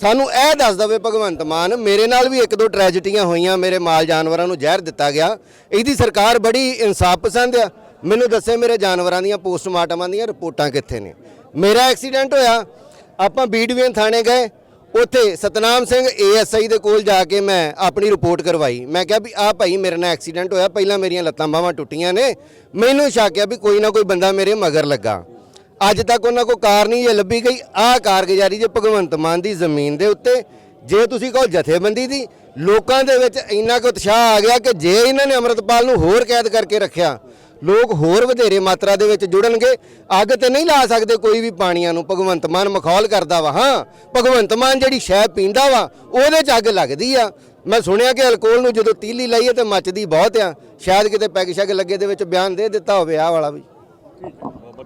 ਸਾਨੂੰ ਇਹ ਦੱਸ ਦਵੇ ਭਗਵੰਤ ਮਾਨ, ਮੇਰੇ ਨਾਲ ਵੀ ਇੱਕ ਦੋ ਟ੍ਰੈਜਡੀਆਂ ਹੋਈਆਂ, ਮੇਰੇ ਮਾਲ ਜਾਨਵਰਾਂ ਨੂੰ ਜ਼ਹਿਰ ਦਿੱਤਾ ਗਿਆ। ਇਹਦੀ ਸਰਕਾਰ ਬੜੀ ਇਨਸਾਫ ਪਸੰਦ ਆ। ਮੈਨੂੰ ਦੱਸੇ ਮੇਰੇ ਜਾਨਵਰਾਂ ਦੀਆਂ, ਪੋਸਟਮਾਰਟਮਾਂ ਦੀਆਂ ਰਿਪੋਰਟਾਂ ਕਿੱਥੇ ਨੇ। ਮੇਰਾ ਐਕਸੀਡੈਂਟ ਹੋਇਆ। ਆਪਾਂ ਬੀਡਵੀਨ ਥਾਣੇ ਗਏ। ਉੱਥੇ ਸਤਨਾਮ ਸਿੰਘ ਏਐਸਆਈ ਦੇ ਕੋਲ ਜਾ ਕੇ ਮੈਂ ਆਪਣੀ ਰਿਪੋਰਟ ਕਰਵਾਈ। ਮੈਂ ਕਿਹਾ ਵੀ ਆਹ ਭਾਈ ਮੇਰੇ ਨਾਲ ਐਕਸੀਡੈਂਟ ਹੋਇਆ, ਪਹਿਲਾਂ ਮੇਰੀਆਂ ਲੱਤਾਂ ਬਾਹਾਂ ਟੁੱਟੀਆਂ ਨੇ। ਮੈਨੂੰ ਸ਼ੱਕ ਆ ਵੀ ਕੋਈ ਨਾ ਕੋਈ ਬੰਦਾ ਮੇਰੇ ਮਗਰ ਲੱਗਾ। ਅੱਜ ਤੱਕ ਉਹਨਾਂ ਕੋ ਕਾਰ ਨਹੀਂ ਜੇ ਲੱਭੀ ਗਈ, ਆਹ ਕਾਰਗੁਜ਼ਾਰੀ ਜੇ ਭਗਵੰਤ ਮਾਨ ਦੀ ਜ਼ਮੀਨ ਦੇ ਉੱਤੇ, ਜੇ ਤੁਸੀਂ ਕਹੋ ਜਥੇਬੰਦੀ ਦੀ, ਲੋਕਾਂ ਦੇ ਵਿੱਚ ਇੰਨਾ ਕੁ ਉਤਸ਼ਾਹ ਆ ਗਿਆ ਕਿ ਜੇ ਇਹਨਾਂ ਨੇ ਅਮਰਤਪਾਲ ਨੂੰ ਹੋਰ ਕੈਦ ਕਰਕੇ ਰੱਖਿਆ ਲੋਕ ਹੋਰ ਵਧੇਰੇ ਮਾਤਰਾ ਦੇ ਵਿੱਚ ਜੁੜਨਗੇ। ਅੱਗ ਤੇ ਨਹੀਂ ਲਾ ਸਕਦੇ ਕੋਈ ਵੀ ਪਾਣੀਆਂ ਨੂੰ। ਭਗਵੰਤ ਮਾਨ ਮਖੌਲ ਕਰਦਾ ਵਾ, ਹਾਂ। ਭਗਵੰਤ ਮਾਨ ਜਿਹੜੀ ਸ਼ੈ ਪੀਂਦਾ ਵਾ, ਉਹਦੇ ਚ ਅੱਗ ਲੱਗਦੀ ਆ। ਮੈਂ ਸੁਣਿਆ ਕਿ ਅਲਕੋਹਲ ਨੂੰ ਜਦੋਂ ਤੀਲੀ ਲਾਈਏ ਤੇ ਮੱਚਦੀ ਬਹੁਤ ਆ। ਸ਼ਾਇਦ ਕਿਤੇ ਪੈਗ ਸ਼ੈਗ ਲੱਗੇ ਦੇ ਵਿੱਚ ਬਿਆਨ ਦੇ ਦਿੱਤਾ ਹੋਵੇ ਆਹ ਵਾਲਾ ਵੀ।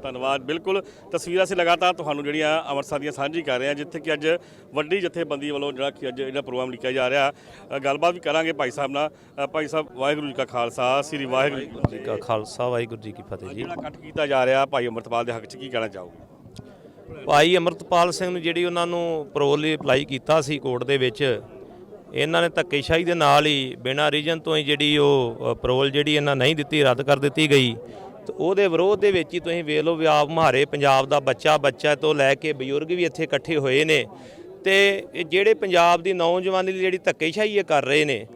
ਧੰਨਵਾਦ। ਬਿਲਕੁਲ ਤਸਵੀਰਾਂ ਅਸੀਂ ਲਗਾਤਾਰ ਤੁਹਾਨੂੰ ਜਿਹੜੀਆਂ ਅੰਮ੍ਰਿਤਸਰ ਦੀਆਂ ਸਾਂਝੀ ਕਰ ਰਹੇ ਹਾਂ ਜਿੱਥੇ ਕਿ ਅੱਜ ਵੱਡੀ ਜਥੇਬੰਦੀ ਵੱਲੋਂ ਜਿਹੜਾ ਕਿ ਅੱਜ ਇਹਦਾ ਪ੍ਰੋਗਰਾਮ ਲਿਖਿਆ ਜਾ ਰਿਹਾ। ਗੱਲਬਾਤ ਵੀ ਕਰਾਂਗੇ ਭਾਈ ਸਾਹਿਬ ਨਾਲ। ਭਾਈ ਸਾਹਿਬ ਵਾਹਿਗੁਰੂ ਜੀ ਕਾ ਖਾਲਸਾ ਸ੍ਰੀ ਵਾਹਿਗੁਰੂ ਜੀ ਕੀ ਖਾਲਸਾ ਵਾਹਿਗੁਰੂ ਜੀ ਕੀ ਫਤਿਹ ਜੀ। ਜਿਹੜਾ ਇਕੱਠ ਕੀਤਾ ਜਾ ਰਿਹਾ ਭਾਈ ਅੰਮ੍ਰਿਤਪਾਲ ਦੇ ਹੱਕ 'ਚ ਕੀ ਕਹਿਣਾ ਚਾਹੋਗੇ? ਭਾਈ ਅਮਰਤਪਾਲ ਸਿੰਘ ਨੂੰ ਜਿਹੜੀ ਉਹਨਾਂ ਨੂੰ ਪਰੋਲ ਲਈ ਅਪਲਾਈ ਕੀਤਾ ਸੀ ਕੋਰਟ ਦੇ ਵਿੱਚ ਇਹਨਾਂ ਨੇ ਧੱਕੇਸ਼ਾਹੀ ਦੇ ਨਾਲ ਹੀ ਬਿਨਾਂ ਰੀਜਨ ਤੋਂ ਹੀ ਜਿਹੜੀ ਉਹ ਪਰੋਲ ਜਿਹੜੀ ਇਹਨਾਂ ਨਹੀਂ ਦਿੱਤੀ ਰੱਦ ਕਰ ਦਿੱਤੀ ਗਈ। ਤੇ ਉਹਦੇ ਵਿਰੋਧ ਦੇ ਵਿੱਚ ਹੀ ਤੁਸੀਂ ਵੇਖ ਲਓ ਵੀ ਆਪ ਮਾਰੇ ਪੰਜਾਬ ਦਾ ਬੱਚਾ ਬੱਚਾ ਤੋਂ ਲੈ ਕੇ ਬਜ਼ੁਰਗ ਵੀ ਇੱਥੇ ਇਕੱਠੇ ਹੋਏ ਨੇ। ਤੇ ਇਹ ਜਿਹੜੇ ਪੰਜਾਬ ਦੀ ਨੌਜਵਾਨੀ ਦੀ ਜਿਹੜੀ ਧੱਕੇਸ਼ਾਹੀ ਇਹ ਕਰ ਰਹੇ ਨੇ,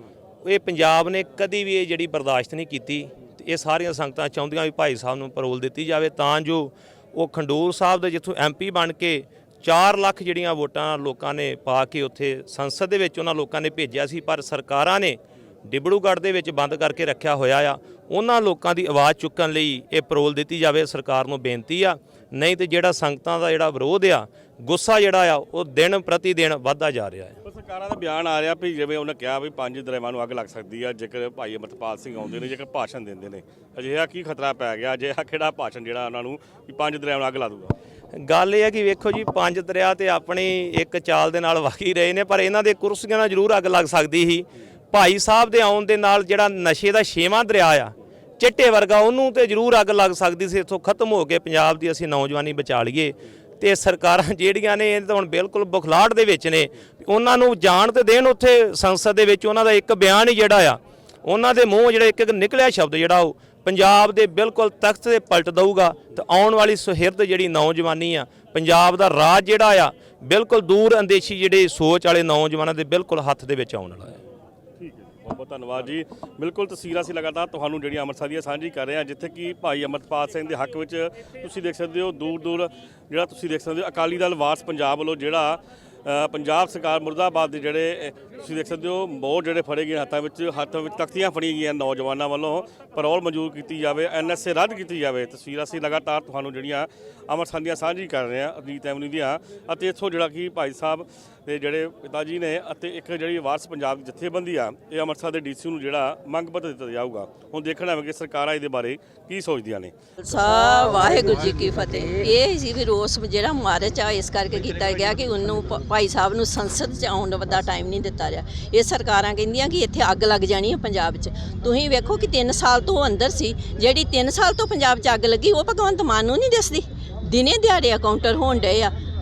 ਇਹ ਪੰਜਾਬ ਨੇ ਕਦੀ ਵੀ ਇਹ ਜਿਹੜੀ ਬਰਦਾਸ਼ਤ ਨਹੀਂ ਕੀਤੀ। ਤੇ ਇਹ ਸਾਰੀਆਂ ਸੰਗਤਾਂ ਚਾਹੁੰਦੀਆਂ ਵੀ ਭਾਈ ਸਾਹਿਬ ਨੂੰ ਪਰੋਲ ਦਿੱਤੀ ਜਾਵੇ, ਤਾਂ ਜੋ ਉਹ ਖੰਡੂਰ ਸਾਹਿਬ ਦੇ ਜਿੱਥੋਂ ਐਮਪੀ ਬਣ ਕੇ 4 ਲੱਖ ਜਿਹੜੀਆਂ ਵੋਟਾਂ ਲੋਕਾਂ ਨੇ ਪਾ ਕੇ ਉੱਥੇ ਸੰਸਦ ਦੇ ਵਿੱਚ ਉਹਨਾਂ ਲੋਕਾਂ ਨੇ ਭੇਜਿਆ ਸੀ, ਪਰ ਸਰਕਾਰਾਂ ਨੇ ਡਿਬੜੂਗੜ੍ਹ ਦੇ ਵਿੱਚ ਬੰਦ ਕਰਕੇ ਰੱਖਿਆ ਹੋਇਆ ਆ। ਉਹਨਾਂ ਲੋਕਾਂ ਦੀ ਆਵਾਜ਼ ਚੁੱਕਣ ਲਈ ਇਹ ਪਰੋਲ ਦਿੱਤੀ ਜਾਵੇ ਸਰਕਾਰ ਨੂੰ ਬੇਨਤੀ ਆ। ਨਹੀਂ ਤੇ ਜਿਹੜਾ ਸੰਗਤਾਂ ਦਾ ਜਿਹੜਾ ਵਿਰੋਧ ਆ ਗੁੱਸਾ ਜਿਹੜਾ ਆ ਉਹ ਦਿਨ ਪ੍ਰਤੀ ਦਿਨ ਵੱਧਦਾ ਜਾ ਰਿਹਾ ਹੈ ਸਰਕਾਰਾਂ ਦਾ ਬਿਆਨ ਆ ਰਿਹਾ ਵੀ ਜਿਵੇਂ ਉਹਨਾਂ ਕਿਹਾ ਵੀ ਪੰਜ ਦਰਿਆਵਾਂ ਨੂੰ ਅੱਗ ਲੱਗ ਸਕਦੀ ਆ ਜੇਕਰ ਭਾਈ ਅਮਰਤਪਾਲ ਸਿੰਘ ਆਉਂਦੇ ਨੇ ਜੇਕਰ ਭਾਸ਼ਣ ਦਿੰਦੇ ਨੇ। ਅਜਿਹਾ ਕੀ ਖਤਰਾ ਪੈ ਗਿਆ? ਅਜਿਹਾ ਕਿਹੜਾ ਭਾਸ਼ਣ ਜਿਹੜਾ ਉਹਨਾਂ ਨੂੰ ਵੀ ਪੰਜ ਦਰਿਆਵਾਂ ਨੂੰ ਅੱਗ ਲਾ ਦੂਗਾ? ਗੱਲ ਇਹ ਹੈ ਕਿ ਵੇਖੋ ਜੀ ਪੰਜ ਦਰਿਆ ਤੇ ਆਪਣੀ ਇੱਕ ਚਾਲ ਦੇ ਨਾਲ ਵਗੀ ਰਹੇ ਨੇ ਪਰ ਇਹਨਾਂ ਦੇ ਕੁਰਸੀਆਂ ਨਾਲ ਜ਼ਰੂਰ ਅੱਗ ਲੱਗ ਸਕਦੀ ਸੀ। ਭਾਈ ਸਾਹਿਬ ਦੇ ਆਉਣ ਦੇ ਨਾਲ ਜਿਹੜਾ ਨਸ਼ੇ ਦਾ ਛੇਵਾਂ ਦਰਿਆ ਆ, ਚਿੱਟੇ ਵਰਗਾ ਉਹਨੂੰ ਤੇ ਜ਼ਰੂਰ ਅੱਗ ਲੱਗ ਸਕਦੀ ਸੀ, ਇੱਥੋਂ ਖਤਮ ਹੋ ਕੇ ਪੰਜਾਬ ਦੀ ਅਸੀਂ ਨੌਜਵਾਨੀ ਬਚਾ ਲਈਏ। ਤੇ ਸਰਕਾਰਾਂ ਜਿਹੜੀਆਂ ਨੇ, ਇਹ ਤਾਂ ਹੁਣ ਬਿਲਕੁਲ ਬੁਖਲਾਟ ਦੇ ਵਿੱਚ ਨੇ, ਉਹਨਾਂ ਨੂੰ ਜਾਣ ਤੇ ਦੇਣ ਉੱਥੇ ਸੰਸਦ ਦੇ ਵਿੱਚ, ਉਹਨਾਂ ਦਾ ਇੱਕ ਬਿਆਨ ਹੀ ਜਿਹੜਾ ਆ, ਉਹਨਾਂ ਦੇ ਮੂੰਹ ਜਿਹੜਾ ਇੱਕ ਇੱਕ ਨਿਕਲਿਆ ਸ਼ਬਦ ਜਿਹੜਾ ਉਹ, ਪੰਜਾਬ ਦੇ ਬਿਲਕੁਲ ਤਖਤ ਤੇ ਪਲਟ ਦਊਗਾ, ਤੇ ਆਉਣ ਵਾਲੀ ਸੁਹਿਰਦ ਜਿਹੜੀ ਨੌਜਵਾਨੀ ਆ, ਪੰਜਾਬ ਦਾ ਰਾਜ ਜਿਹੜਾ ਆ, ਬਿਲਕੁਲ ਦੂਰ ਅੰਦੇਸ਼ੀ ਜਿਹੜੇ ਸੋਚ ਵਾਲੇ ਨੌਜਵਾਨਾਂ ਦੇ ਬਿਲਕੁਲ ਹੱਥ ਦੇ ਵਿੱਚ ਆਉਣ ਵਾਲਾ ਹੈ ਹੈ ਬਹੁਤ ਬਹੁਤ ਧੰਨਵਾਦ ਜੀ। ਬਿਲਕੁਲ ਤਸਵੀਰਾਂ ਅਸੀਂ ਲਗਾਤਾਰ ਤੁਹਾਨੂੰ ਜਿਹੜੀ ਅੰਮ੍ਰਿਤਸਰ ਦੀਆਂ ਸਾਂਝੀ ਕਰ ਰਹੇ ਹਾਂ, ਜਿੱਥੇ ਕਿ ਭਾਈ ਅਮਰਤਪਾਲ ਸਿੰਘ ਦੇ ਹੱਕ ਵਿੱਚ ਤੁਸੀਂ ਦੇਖ ਸਕਦੇ ਹੋ ਦੂਰ ਦੂਰ ਜਿਹੜਾ ਤੁਸੀਂ ਦੇਖ ਸਕਦੇ ਹੋ ਅਕਾਲੀ ਦਲ ਵਾਰਸ ਪੰਜਾਬ ਵੱਲੋਂ ਜਿਹੜਾ ਪੰਜਾਬ ਸਰਕਾਰ ਮੁਰਦਾਬਾਦ ਦੇ ਜਿਹੜੇ ਤੁਸੀਂ ਦੇਖ ਸਕਦੇ ਹੋ, ਬਹੁਤ ਜਿਹੜੇ ਫੜੇ ਗਏ ਹੱਥਾਂ ਵਿੱਚ, ਹੱਥ ਵਿੱਚ ਤਖਤੀਆਂ ਫੜੀਆਂ ਗਈਆਂ ਨੌਜਵਾਨਾਂ ਵੱਲੋਂ। ਪਰੋਲ ਮਨਜ਼ੂਰ ਕੀਤੀ ਜਾਵੇ ਐਨਐਸਏ ਰੱਦ ਕੀਤੀ ਜਾਵੇ। ਤਸਵੀਰਾਂ ਅਸੀਂ ਲਗਾਤਾਰ ਤੁਹਾਨੂੰ ਜਿਹੜੀਆਂ ਅੰਮ੍ਰਿਤਸਰ ਦੀਆਂ ਸਾਂਝੀ ਕਰ ਰਹੇ ਹਾਂ ਅਜੀਤ ਐਵਨਿਊ ਦੀਆਂ। ਅਤੇ ਇੱਥੋਂ ਜਿਹੜਾ ਕਿ ਭਾਈ ਸਾਹਿਬ ਦੇ ਜਿਹੜੇ ਪਿਤਾ ਜੀ ਨੇ ਅਤੇ ਇੱਕ ਜਿਹੜੀ ਵਾਰਸ ਪੰਜਾਬ ਦੀ ਜਥੇਬੰਦੀ ਆ, ਇਹ ਅੰਮ੍ਰਿਤਸਰ ਦੇ ਡੀਸੀ ਨੂੰ ਜਿਹੜਾ ਮੰਗ ਪੱਤਰ ਦਿੱਤਾ ਜਾਊਗਾ। ਹੁਣ ਦੇਖਣਾ ਹੈ ਕਿ ਸਰਕਾਰਾਂ ਇਹਦੇ ਬਾਰੇ ਕੀ ਸੋਚਦੀਆਂ ਨੇ। ਸਾ ਵਾਹਿਗੁਰੂ ਜੀ ਕੀ ਫਤਿਹ। ਇਹ ਸੀ ਵੀ ਰੋਸ ਜਿਹੜਾ ਮਾਰਚ ਆ, ਇਸ ਕਰਕੇ ਕੀਤਾ ਗਿਆ ਕਿ ਉਹਨੂੰ ਭਾਈ ਸਾਹਿਬ ਨੂੰ ਸੰਸਦ ਚ ਆਉਣ ਦਾ ਟਾਈਮ ਨਹੀਂ ਦਿੱਤਾ ਰਿਹਾ। ਇਹ ਸਰਕਾਰਾਂ ਕਹਿੰਦੀਆਂ ਕਿ ਇੱਥੇ ਅੱਗ ਲੱਗ ਜਾਣੀ ਹੈ ਪੰਜਾਬ 'ਚ। ਤੁਸੀਂ ਵੇਖੋ ਕਿ 3 ਸਾਲ ਤੋਂ ਅੰਦਰ ਸੀ। ਜਿਹੜੀ 3 ਸਾਲ ਤੋਂ ਪੰਜਾਬ 'ਚ ਅੱਗ ਲੱਗੀ, ਉਹ ਭਗਵੰਤ ਮਾਨ ਨੂੰ ਨਹੀਂ ਦੱਸਦੀ। ਦਿਨੇ ਦਿਹਾੜੇ ਕਾਊਂਟਰ ਹੋਣ ਡਏ ਆ।